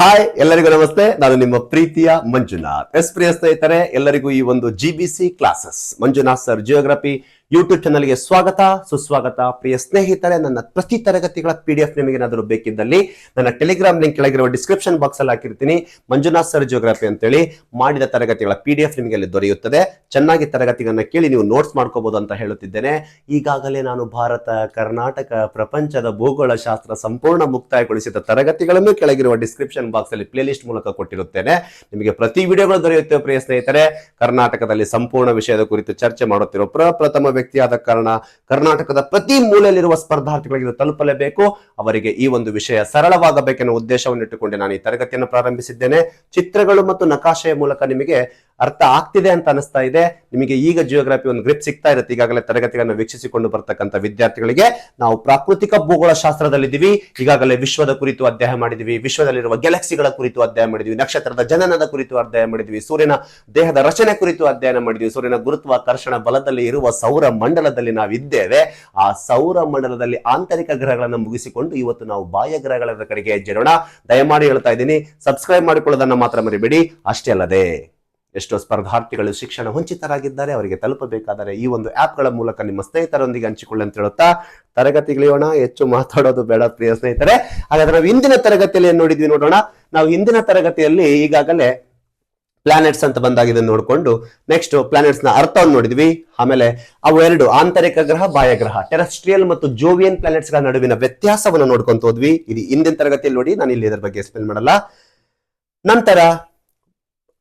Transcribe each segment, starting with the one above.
Hi ಎಲ್ಲರಿಗೂ ನಮಸ್ತೆ. ನಾನು ನಿಮ್ಮ ಪ್ರೀತಿಯ ಮಂಜುನಾಥ್. ಎಸ್ ಪ್ರಿಯ ಸ್ನೇಹಿತರೆ, ಎಲ್ಲರಿಗೂ ಈ ಒಂದು G B C classes Manjunath sir geography YouTube ಚಾನಲ್ಗೆ ಸ್ವಾಗತ. ಸುಸ್ವಾಗತ. ಪ್ರಿಯ ಸ್ನೇಹಿತರೆ, ನನ್ನ ಪ್ರತಿ ತರಗತಿಗಳ ಪಿ ಡಿ ಎಫ್ ನಿಮಗೆ ಏನಾದರೂ ಬೇಕಿದ್ದಲ್ಲಿ ನನ್ನ ಟೆಲಿಗ್ರಾಮ್ ಲಿಂಕ್ ಕೆಳಗಿರುವ ಡಿಸ್ಕ್ರಿಪ್ಷನ್ ಬಾಕ್ಸ್ ಅಲ್ಲಿ ಹಾಕಿರ್ತೀನಿ. ಮಂಜುನಾಥ್ ಸರ್ ಜಿಯೋಗ್ರಫಿ ಅಂತೇಳಿ ಮಾಡಿದ ತರಗತಿಗಳ ಪಿ ಡಿ ಎಫ್ ನಿಮಗೆ ಅಲ್ಲಿ ದೊರೆಯುತ್ತದೆ. ಚೆನ್ನಾಗಿ ತರಗತಿಗಳನ್ನ ಕೇಳಿ ನೀವು ನೋಟ್ಸ್ ಮಾಡ್ಕೋಬಹುದು ಅಂತ ಹೇಳುತ್ತಿದ್ದೇನೆ. ಈಗಾಗಲೇ ನಾನು ಭಾರತ, ಕರ್ನಾಟಕ ಪ್ರಪಂಚದ ಭೂಗೋಳ ಶಾಸ್ತ್ರ ಸಂಪೂರ್ಣ ಮುಕ್ತಾಯಗೊಳಿಸಿದ ತರಗತಿಗಳನ್ನು ಕೆಳಗಿರುವ ಡಿಸ್ಕ್ರಿಪ್ಷನ್ ಬಾಕ್ಸ್ ಅಲ್ಲಿ ಪ್ಲೇ ಲಿಸ್ಟ್ ಮೂಲಕ ಕೊಟ್ಟಿರುತ್ತೇನೆ. ನಿಮಗೆ ಪ್ರತಿ ವಿಡಿಯೋಗಳು ದೊರೆಯುತ್ತೆ ಪ್ರಿಯ ಸ್ನೇಹಿತರೆ. ಕರ್ನಾಟಕದಲ್ಲಿ ಸಂಪೂರ್ಣ ವಿಷಯದ ಕುರಿತು ಚರ್ಚೆ ಮಾಡುತ್ತಿರುವ ಪ್ರಪ್ರಥಮ ವ್ಯಕ್ತಿಯಾದ ಕಾರಣ ಕರ್ನಾಟಕದ ಪ್ರತಿ ಮೂಲೆಯಲ್ಲಿರುವ ಸ್ಪರ್ಧಾರ್ಥಿಗಳಿಗೆ ತಲುಪಲೇಬೇಕು. ಅವರಿಗೆ ಈ ಒಂದು ವಿಷಯ ಸರಳವಾಗಬೇಕೆನ್ನುವ ಉದ್ದೇಶವನ್ನು ಇಟ್ಟುಕೊಂಡು ನಾನು ಈ ತರಗತಿಯನ್ನು ಪ್ರಾರಂಭಿಸಿದ್ದೇನೆ. ಚಿತ್ರಗಳು ಮತ್ತು ನಕಾಶೆಯ ಮೂಲಕ ನಿಮಗೆ ಅರ್ಥ ಆಗ್ತಿದೆ ಅಂತ ಅನಿಸ್ತಾ ಇದೆ. ನಿಮಗೆ ಈಗ ಜಿಯೋಗ್ರಫಿ ಒಂದು ಗ್ರಿಪ್ ಸಿಗ್ತಾ ಇರುತ್ತೆ. ಈಗಾಗಲೇ ತರಗತಿಗಳನ್ನು ವೀಕ್ಷಿಸಿಕೊಂಡು ಬರ್ತಕ್ಕಂಥ ವಿದ್ಯಾರ್ಥಿಗಳಿಗೆ ನಾವು ಪ್ರಾಕೃತಿಕ ಭೂಗೋಳ ಶಾಸ್ತ್ರದಲ್ಲಿದ್ದೀವಿ ಈಗಾಗಲೇ ವಿಶ್ವದ ಕುರಿತು ಅಧ್ಯಯನ ಮಾಡಿದ್ವಿ ವಿಶ್ವದಲ್ಲಿರುವ ಗ್ಯಾಲಕ್ಸಿಗಳ ಕುರಿತು ಅಧ್ಯಯನ ಮಾಡಿದ್ವಿ ನಕ್ಷತ್ರದ ಜನನದ ಕುರಿತು ಅಧ್ಯಯನ ಮಾಡಿದ್ವಿ ಸೂರ್ಯನ ದೇಹದ ರಚನೆ ಕುರಿತು ಅಧ್ಯಯನ ಮಾಡಿದ್ವಿ ಸೂರ್ಯನ ಗುರುತ್ವಾಕರ್ಷಣ ಬಲದಲ್ಲಿ ಇರುವ ಸೌರ ಮಂಡಲದಲ್ಲಿ ನಾವಿದ್ದೇವೆ. ಆ ಸೌರ ಮಂಡಲದಲ್ಲಿ ಆಂತರಿಕ ಗ್ರಹಗಳನ್ನು ಮುಗಿಸಿಕೊಂಡು ಇವತ್ತು ನಾವು ಬಾಹ್ಯ ಗ್ರಹಗಳ ಕಡೆಗೆ ಹೆಜ್ಜೆ ದಯಮಾಡಿ ಹೇಳ್ತಾ ಇದ್ದೀನಿ. ಸಬ್ಸ್ಕ್ರೈಬ್ ಮಾಡಿಕೊಳ್ಳೋದನ್ನ ಮಾತ್ರ ಮರಿಬೇಡಿ. ಅಷ್ಟೇ ಅಲ್ಲದೆ ಎಷ್ಟೋ ಸ್ಪರ್ಧಾರ್ಥಿಗಳು ಶಿಕ್ಷಣ ವಂಚಿತರಾಗಿದ್ದಾರೆ, ಅವರಿಗೆ ತಲುಪಬೇಕಾದರೆ ಈ ಒಂದು ಆ್ಯಪ್ಗಳ ಮೂಲಕ ನಿಮ್ಮ ಸ್ನೇಹಿತರೊಂದಿಗೆ ಹಂಚಿಕೊಳ್ಳಿ ಅಂತ ಹೇಳುತ್ತಾ ತರಗತಿಗಳಿಯೋಣ ಹೆಚ್ಚು ಮಾತಾಡೋದು ಬೇಡ ಪ್ರಿಯ ಸ್ನೇಹಿತರೆ. ಹಾಗಾದ್ರೆ ನಾವು ಇಂದಿನ ತರಗತಿಯಲ್ಲಿ ಏನು ನೋಡಿದ್ವಿ ನೋಡೋಣ? ನಾವು ಇಂದಿನ ತರಗತಿಯಲ್ಲಿ ಈಗಾಗಲೇ ಪ್ಲಾನೆಟ್ಸ್ ಅಂತ ಬಂದಾಗ ನೋಡಿಕೊಂಡು ನೆಕ್ಸ್ಟ್ ಪ್ಲಾನೆಟ್ಸ್ನ ಅರ್ಥವನ್ನು ನೋಡಿದ್ವಿ. ಆಮೇಲೆ ಅವು ಎರಡು ಆಂತರಿಕ ಗ್ರಹ ಬಾಹ್ಯ ಗ್ರಹ ಟೆರಸ್ಟ್ರಿಯಲ್ ಮತ್ತು ಜೋವಿಯನ್ ಪ್ಲಾನೆಟ್ಸ್ಗಳ ನಡುವಿನ ವ್ಯತ್ಯಾಸವನ್ನು ನೋಡ್ಕೊಂತ ಹೋದ್ವಿ. ಇದು ಇಂದಿನ ತರಗತಿಯಲ್ಲಿ ನೋಡಿ ನಾನು ಇಲ್ಲಿ ಇದರ ಬಗ್ಗೆ ಎಕ್ಸ್ಪ್ಲೇನ್ ಮಾಡಲ್ಲ. ನಂತರ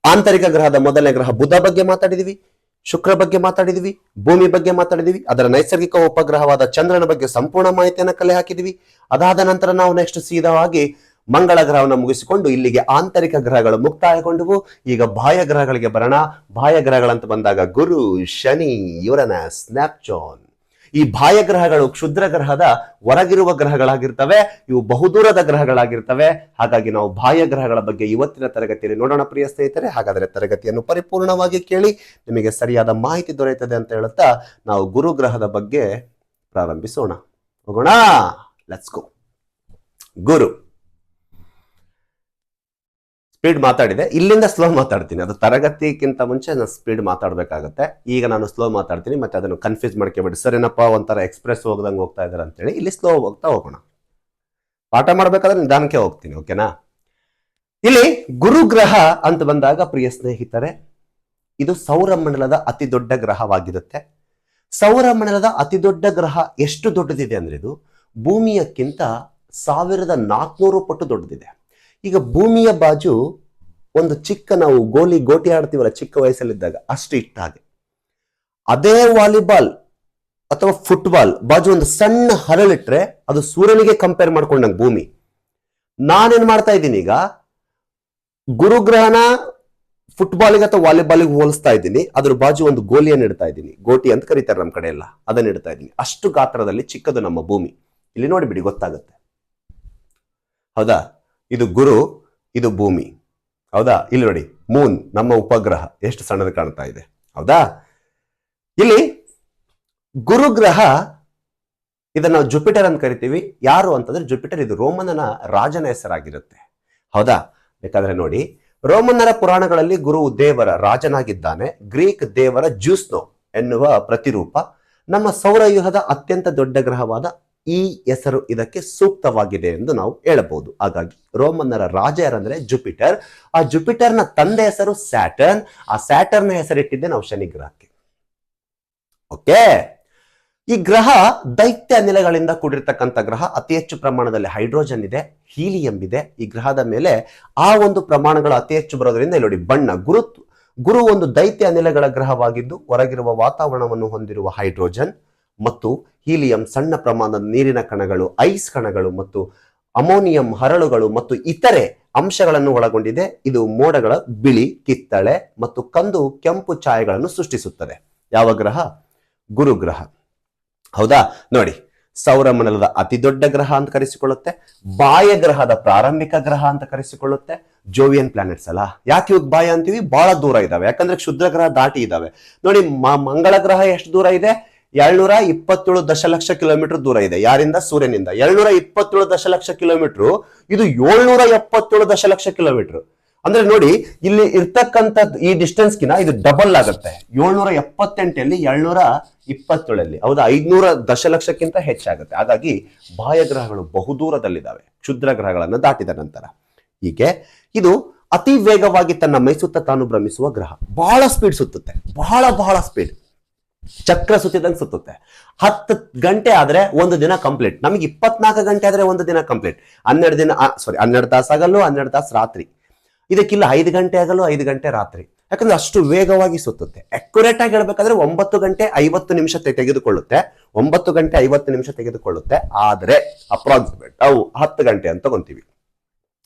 ಆಂತರಿಕ ಗ್ರಹದ ಮೊದಲನೇ ಗ್ರಹ ಬುಧ ಬಗ್ಗೆ ಮಾತಾಡಿದೀವಿ, ಶುಕ್ರ ಬಗ್ಗೆ ಮಾತಾಡಿದೀವಿ, ಭೂಮಿ ಬಗ್ಗೆ ಮಾತಾಡಿದೀವಿ, ಅದರ ನೈಸರ್ಗಿಕ ಉಪಗ್ರಹವಾದ ಚಂದ್ರನ ಬಗ್ಗೆ ಸಂಪೂರ್ಣ ಮಾಹಿತಿಯನ್ನು ಕಲೆ ಹಾಕಿದೀವಿ. ಅದಾದ ನಂತರ ನಾವು ನೆಕ್ಸ್ಟ್ ಸೀದಾವಾಗಿ ಮಂಗಳ ಗ್ರಹವನ್ನು ಮುಗಿಸಿಕೊಂಡು ಇಲ್ಲಿಗೆ ಆಂತರಿಕ ಗ್ರಹಗಳು ಮುಕ್ತಾಯಗೊಂಡವು. ಈಗ ಬಾಹ್ಯ ಗ್ರಹಗಳಿಗೆ ಬರೋಣ. ಬಾಹ್ಯ ಗ್ರಹಗಳಂತ ಬಂದಾಗ ಗುರು, ಶನಿ ಯುರನಸ್ ನ್ಯಾಪ್ಚೋನ್ ಈ ಬಾಹ್ಯ ಗ್ರಹಗಳು ಕ್ಷುದ್ರ ಗ್ರಹದ ಹೊರಗಿರುವ ಗ್ರಹಗಳಾಗಿರ್ತವೆ, ಇವು ಬಹುದೂರದ ಗ್ರಹಗಳಾಗಿರ್ತವೆ. ಹಾಗಾಗಿ ನಾವು ಬಾಹ್ಯ ಗ್ರಹಗಳ ಬಗ್ಗೆ ಇವತ್ತಿನ ತರಗತಿಯಲ್ಲಿ ನೋಡೋಣ ಪ್ರಿಯ ಸ್ನೇಹಿತರೆ. ಹಾಗಾದರೆ ತರಗತಿಯನ್ನು ಪರಿಪೂರ್ಣವಾಗಿ ಕೇಳಿ ನಿಮಗೆ ಸರಿಯಾದ ಮಾಹಿತಿ ದೊರೆಯುತ್ತದೆ ಅಂತ ಹೇಳುತ್ತಾ ನಾವು ಗುರು ಗ್ರಹದ ಬಗ್ಗೆ ಪ್ರಾರಂಭಿಸೋಣ. ಹೋಗೋಣ. Let's go Guru. ಸ್ಪೀಡ್ ಮಾತಾಡಿದೆ. ಇಲ್ಲಿಂದ ಸ್ಲೋ ಮಾತಾಡ್ತೀನಿ. ಅದು ತರಗತಿಗಿಂತ ಮುಂಚೆ ನಾನು ಸ್ಪೀಡ್ ಮಾತಾಡಬೇಕಾಗತ್ತೆ. ಈಗ ನಾನು ಸ್ಲೋ ಮಾತಾಡ್ತೀನಿ, ಮತ್ತೆ ಅದನ್ನು ಕನ್ಫ್ಯೂಸ್ ಮಾಡ್ಕೋಬೇಡಿ. ಸರ್, ಏನಪ್ಪ ಒಂಥರ ಎಕ್ಸ್ಪ್ರೆಸ್ ಹೋಗ್ದಂಗೆ ಹೋಗ್ತಾ ಇದ್ದಾರೆ ಅಂತೇಳಿ ಇಲ್ಲಿ ಸ್ಲೋ ಹೋಗ್ತಾ ಹೋಗೋಣ. ಪಾಠ ಮಾಡ್ಬೇಕಾದ್ರೆ ನಿಧಾನಕ್ಕೆ ಹೋಗ್ತೀನಿ ಓಕೆನಾ ಇಲ್ಲಿ ಗುರುಗ್ರಹ ಅಂತ ಬಂದಾಗ ಪ್ರಿಯ ಸ್ನೇಹಿತರೆ, ಇದು ಸೌರಮಂಡಲದ ಅತಿ ದೊಡ್ಡ ಗ್ರಹವಾಗಿರುತ್ತೆ. ಸೌರಮಂಡಲದ ಅತಿ ದೊಡ್ಡ ಗ್ರಹ ಎಷ್ಟು ದೊಡ್ಡದಿದೆ ಅಂದ್ರೆ ಇದು ಭೂಮಿಯಕ್ಕಿಂತ ಸಾವಿರದ ನಾಲ್ಕುನೂರು ಪಟ್ಟು ದೊಡ್ಡದಿದೆ. ಈಗ ಭೂಮಿಯ ಬಾಜು ಒಂದು ಚಿಕ್ಕ ನಾವು ಗೋಲಿ ಗೋಟಿ ಆಡ್ತೀವಲ್ಲ ಚಿಕ್ಕ ವಯಸ್ಸಲ್ಲಿದ್ದಾಗ ಅಷ್ಟು ಇಟ್ಟ ಹಾಗೆ ಅದೇ ವಾಲಿಬಾಲ್ ಅಥವಾ ಫುಟ್ಬಾಲ್ ಬಾಜು ಒಂದು ಸಣ್ಣ ಹರಳಿಟ್ರೆ ಅದು ಸೂರ್ಯನಿಗೆ ಕಂಪೇರ್ ಮಾಡ್ಕೊಂಡಂಗೆ ಭೂಮಿ. ನಾನೇನ್ ಮಾಡ್ತಾ ಇದ್ದೀನಿ ಈಗ? ಗುರುಗ್ರಹನ ಫುಟ್ಬಾಲಿಗೆ ಅಥವಾ ವಾಲಿಬಾಲಿಗೆ ಹೋಲಿಸ್ತಾ ಇದ್ದೀನಿ. ಅದ್ರ ಬಾಜು ಒಂದು ಗೋಲಿಯನ್ನು ಇಡ್ತಾ ಇದ್ದೀನಿ. ಗೋಟಿ ಅಂತ ಕರೀತಾರೆ ನಮ್ಮ ಕಡೆ ಎಲ್ಲ ಅದನ್ನ ಇಡ್ತಾ ಇದ್ದೀನಿ. ಅಷ್ಟು ಗಾತ್ರದಲ್ಲಿ ಚಿಕ್ಕದು ನಮ್ಮ ಭೂಮಿ. ಇಲ್ಲಿ ನೋಡಿಬಿಡಿ, ಗೊತ್ತಾಗುತ್ತೆ. ಹೌದಾ? ಇದು ಗುರು, ಇದು ಭೂಮಿ. ಹೌದಾ? ಇಲ್ಲಿ ನೋಡಿ, ಮೂನ್, ನಮ್ಮ ಉಪಗ್ರಹ. ಎಷ್ಟು ಸಣ್ಣದು ಕಾಣ್ತಾ ಇದೆ. ಹೌದಾ? ಇಲ್ಲಿ ಗುರುಗ್ರಹ, ಇದನ್ನ ನಾವು ಜುಪಿಟರ್ ಅಂತ ಕರಿತೀವಿ. ಯಾರು ಅಂತಂದ್ರೆ ಜುಪಿಟರ್, ಇದು ರೋಮನನ ರಾಜನ ಹೆಸರಾಗಿರುತ್ತೆ. ಹೌದಾ? ಬೇಕಾದ್ರೆ ನೋಡಿ ರೋಮನ್ನರ ಪುರಾಣಗಳಲ್ಲಿ ಗುರು ದೇವರ ರಾಜನಾಗಿದ್ದಾನೆ. ಗ್ರೀಕ್ ದೇವರ ಜ್ಯೂಸ್ನೋ ಎನ್ನುವ ಪ್ರತಿರೂಪ. ನಮ್ಮ ಸೌರವ್ಯೂಹದ ಅತ್ಯಂತ ದೊಡ್ಡ ಗ್ರಹವಾದ ಈ ಹೆಸರು ಇದಕ್ಕೆ ಸೂಕ್ತವಾಗಿದೆ ಎಂದು ನಾವು ಹೇಳಬಹುದು. ಹಾಗಾಗಿ ರೋಮನ್ನರ ರಾಜ ಯಾರಂದ್ರೆ ಜುಪಿಟರ್. ಆ ಜುಪಿಟರ್ನ ತಂದೆ ಹೆಸರು ಸ್ಯಾಟರ್ನ್. ಆ ಸ್ಯಾಟರ್ನ ಹೆಸರಿಟ್ಟಿದ್ದೆ ನಾವು ಶನಿ ಗ್ರಹಕ್ಕೆ. ಓಕೆ? ಈ ಗ್ರಹ ದೈತ್ಯ ಅನಿಲಗಳಿಂದ ಕೂಡಿರ್ತಕ್ಕಂಥ ಗ್ರಹ. ಅತಿ ಹೆಚ್ಚು ಪ್ರಮಾಣದಲ್ಲಿ ಹೈಡ್ರೋಜನ್ ಇದೆ, ಹೀಲಿಯಂ ಇದೆ. ಈ ಗ್ರಹದ ಮೇಲೆ ಆ ಒಂದು ಪ್ರಮಾಣಗಳು ಅತಿ ಹೆಚ್ಚು ಬರೋದ್ರಿಂದ ಇಲ್ಲಿ ನೋಡಿ ಬಣ್ಣ ಗುರು ಗುರು ಒಂದು ದೈತ್ಯ ಅನಿಲಗಳ ಗ್ರಹವಾಗಿದ್ದು, ಹೊರಗಿರುವ ವಾತಾವರಣವನ್ನು ಹೊಂದಿರುವ ಹೈಡ್ರೋಜನ್. ಮತ್ತು ಹೀಲಿಯಂ ಸಣ್ಣ ಪ್ರಮಾಣದ ನೀರಿನ ಕಣಗಳು, ಐಸ್ ಕಣಗಳು ಮತ್ತು ಅಮೋನಿಯಂ ಹರಳುಗಳು ಮತ್ತು ಇತರೆ ಅಂಶಗಳನ್ನು ಒಳಗೊಂಡಿದೆ. ಇದು ಮೋಡಗಳ ಬಿಳಿ, ಕಿತ್ತಳೆ ಮತ್ತು ಕಂದು ಕೆಂಪು ಛಾಯೆಗಳನ್ನು ಸೃಷ್ಟಿಸುತ್ತದೆ. ಯಾವ ಗ್ರಹ? ಗುರುಗ್ರಹ ಹೌದಾ? ನೋಡಿ ಸೌರಮಂಡಲದ ಅತಿ ದೊಡ್ಡ ಗ್ರಹ ಅಂತ ಕರೆಸಿಕೊಳ್ಳುತ್ತೆ, ಬಾಹ್ಯ ಗ್ರಹದ ಪ್ರಾರಂಭಿಕ ಗ್ರಹ ಅಂತ ಕರೆಸಿಕೊಳ್ಳುತ್ತೆ, ಜೋವಿಯನ್ ಪ್ಲಾನೆಟ್ಸ್ ಅಲ್ಲ? ಯಾಕೆ ಇವಾಗ ಬಾಯ ಅಂತೀವಿ? ಬಹಳ ದೂರ ಇದಾವೆ. ಯಾಕಂದ್ರೆ ಕ್ಷುದ್ರ ಗ್ರಹ ದಾಟಿ ಇದಾವೆ. ನೋಡಿ ಮಂಗಳ ಗ್ರಹ ಎಷ್ಟು ದೂರ ಇದೆ? ಏಳ್ನೂರ ಇಪ್ಪತ್ತೇಳು ದಶಲಕ್ಷ ಕಿಲೋಮೀಟರ್ ದೂರ ಇದೆ. ಯಾರಿಂದ? ಸೂರ್ಯನಿಂದ. ಏಳ್ನೂರ ಇಪ್ಪತ್ತೇಳು ದಶಲಕ್ಷ ಕಿಲೋಮೀಟರ್, ಇದು ಏಳ್ನೂರ ಎಪ್ಪತ್ತೇಳು ದಶಲಕ್ಷ ಕಿಲೋಮೀಟರ್. ಅಂದ್ರೆ ನೋಡಿ, ಇಲ್ಲಿ ಇರ್ತಕ್ಕಂಥ ಈ ಡಿಸ್ಟೆನ್ಸ್ ಇದು ಡಬಲ್ ಆಗುತ್ತೆ. ಏಳ್ನೂರ ಎಪ್ಪತ್ತೆಂಟಲ್ಲಿ ಏಳ್ನೂರ ಇಪ್ಪತ್ತೇಳಲ್ಲಿ. ಹೌದಾ? ಐದ್ನೂರ ದಶಲಕ್ಷಕ್ಕಿಂತ ಹೆಚ್ಚಾಗುತ್ತೆ. ಹಾಗಾಗಿ ಬಾಹ್ಯ ಗ್ರಹಗಳು ಬಹುದೂರದಲ್ಲಿದ್ದಾವೆ ಕ್ಷುದ್ರ ಗ್ರಹಗಳನ್ನು ದಾಟಿದ ನಂತರ. ಹೀಗೆ, ಇದು ಅತಿ ವೇಗವಾಗಿ ತನ್ನ ಮೈಸುತ್ತ ತಾನು ಭ್ರಮಿಸುವ ಗ್ರಹ. ಬಹಳ ಸ್ಪೀಡ್ ಸುತ್ತುತ್ತೆ. ಬಹಳ ಬಹಳ ಸ್ಪೀಡ್ ಚಕ್ರ ಸುತ್ತಿದಂಗೆ ಸುತ್ತುತ್ತೆ. ಹತ್ತು ಗಂಟೆ ಆದ್ರೆ ಒಂದು ದಿನ ಕಂಪ್ಲೀಟ್ ನಮಗೆ ಇಪ್ಪತ್ನಾಲ್ಕು ಗಂಟೆ ಆದ್ರೆ ಒಂದು ದಿನ ಕಂಪ್ಲೀಟ್ ಹನ್ನೆರಡು ದಿನ ಸಾರಿ ಹನ್ನೆರಡು ತಾಸು ಆಗಲ್ಲೋ ಹನ್ನೆರಡು ತಾಸು ರಾತ್ರಿ. ಇದಕ್ಕಿಲ್ಲ ಐದು ಗಂಟೆ ಆಗಲು ಐದು ಗಂಟೆ ರಾತ್ರಿ. ಯಾಕಂದ್ರೆ ಅಷ್ಟು ವೇಗವಾಗಿ ಸುತ್ತುತ್ತೆ. ಅಕ್ಯುರೇಟ್ ಆಗಿ ಹೇಳ್ಬೇಕಾದ್ರೆ ಒಂಬತ್ತು ಗಂಟೆ ಐವತ್ತು ನಿಮಿಷ ತೆಗೆದುಕೊಳ್ಳುತ್ತೆ. ಒಂಬತ್ತು ಗಂಟೆ ಐವತ್ತು ನಿಮಿಷ ತೆಗೆದುಕೊಳ್ಳುತ್ತೆ. ಆದ್ರೆ ಅಪ್ರಾಕ್ಸಿಮೇಟ್ ಅವು ಹತ್ತು ಗಂಟೆ ಅಂತ ತಗೊಂತೀವಿ.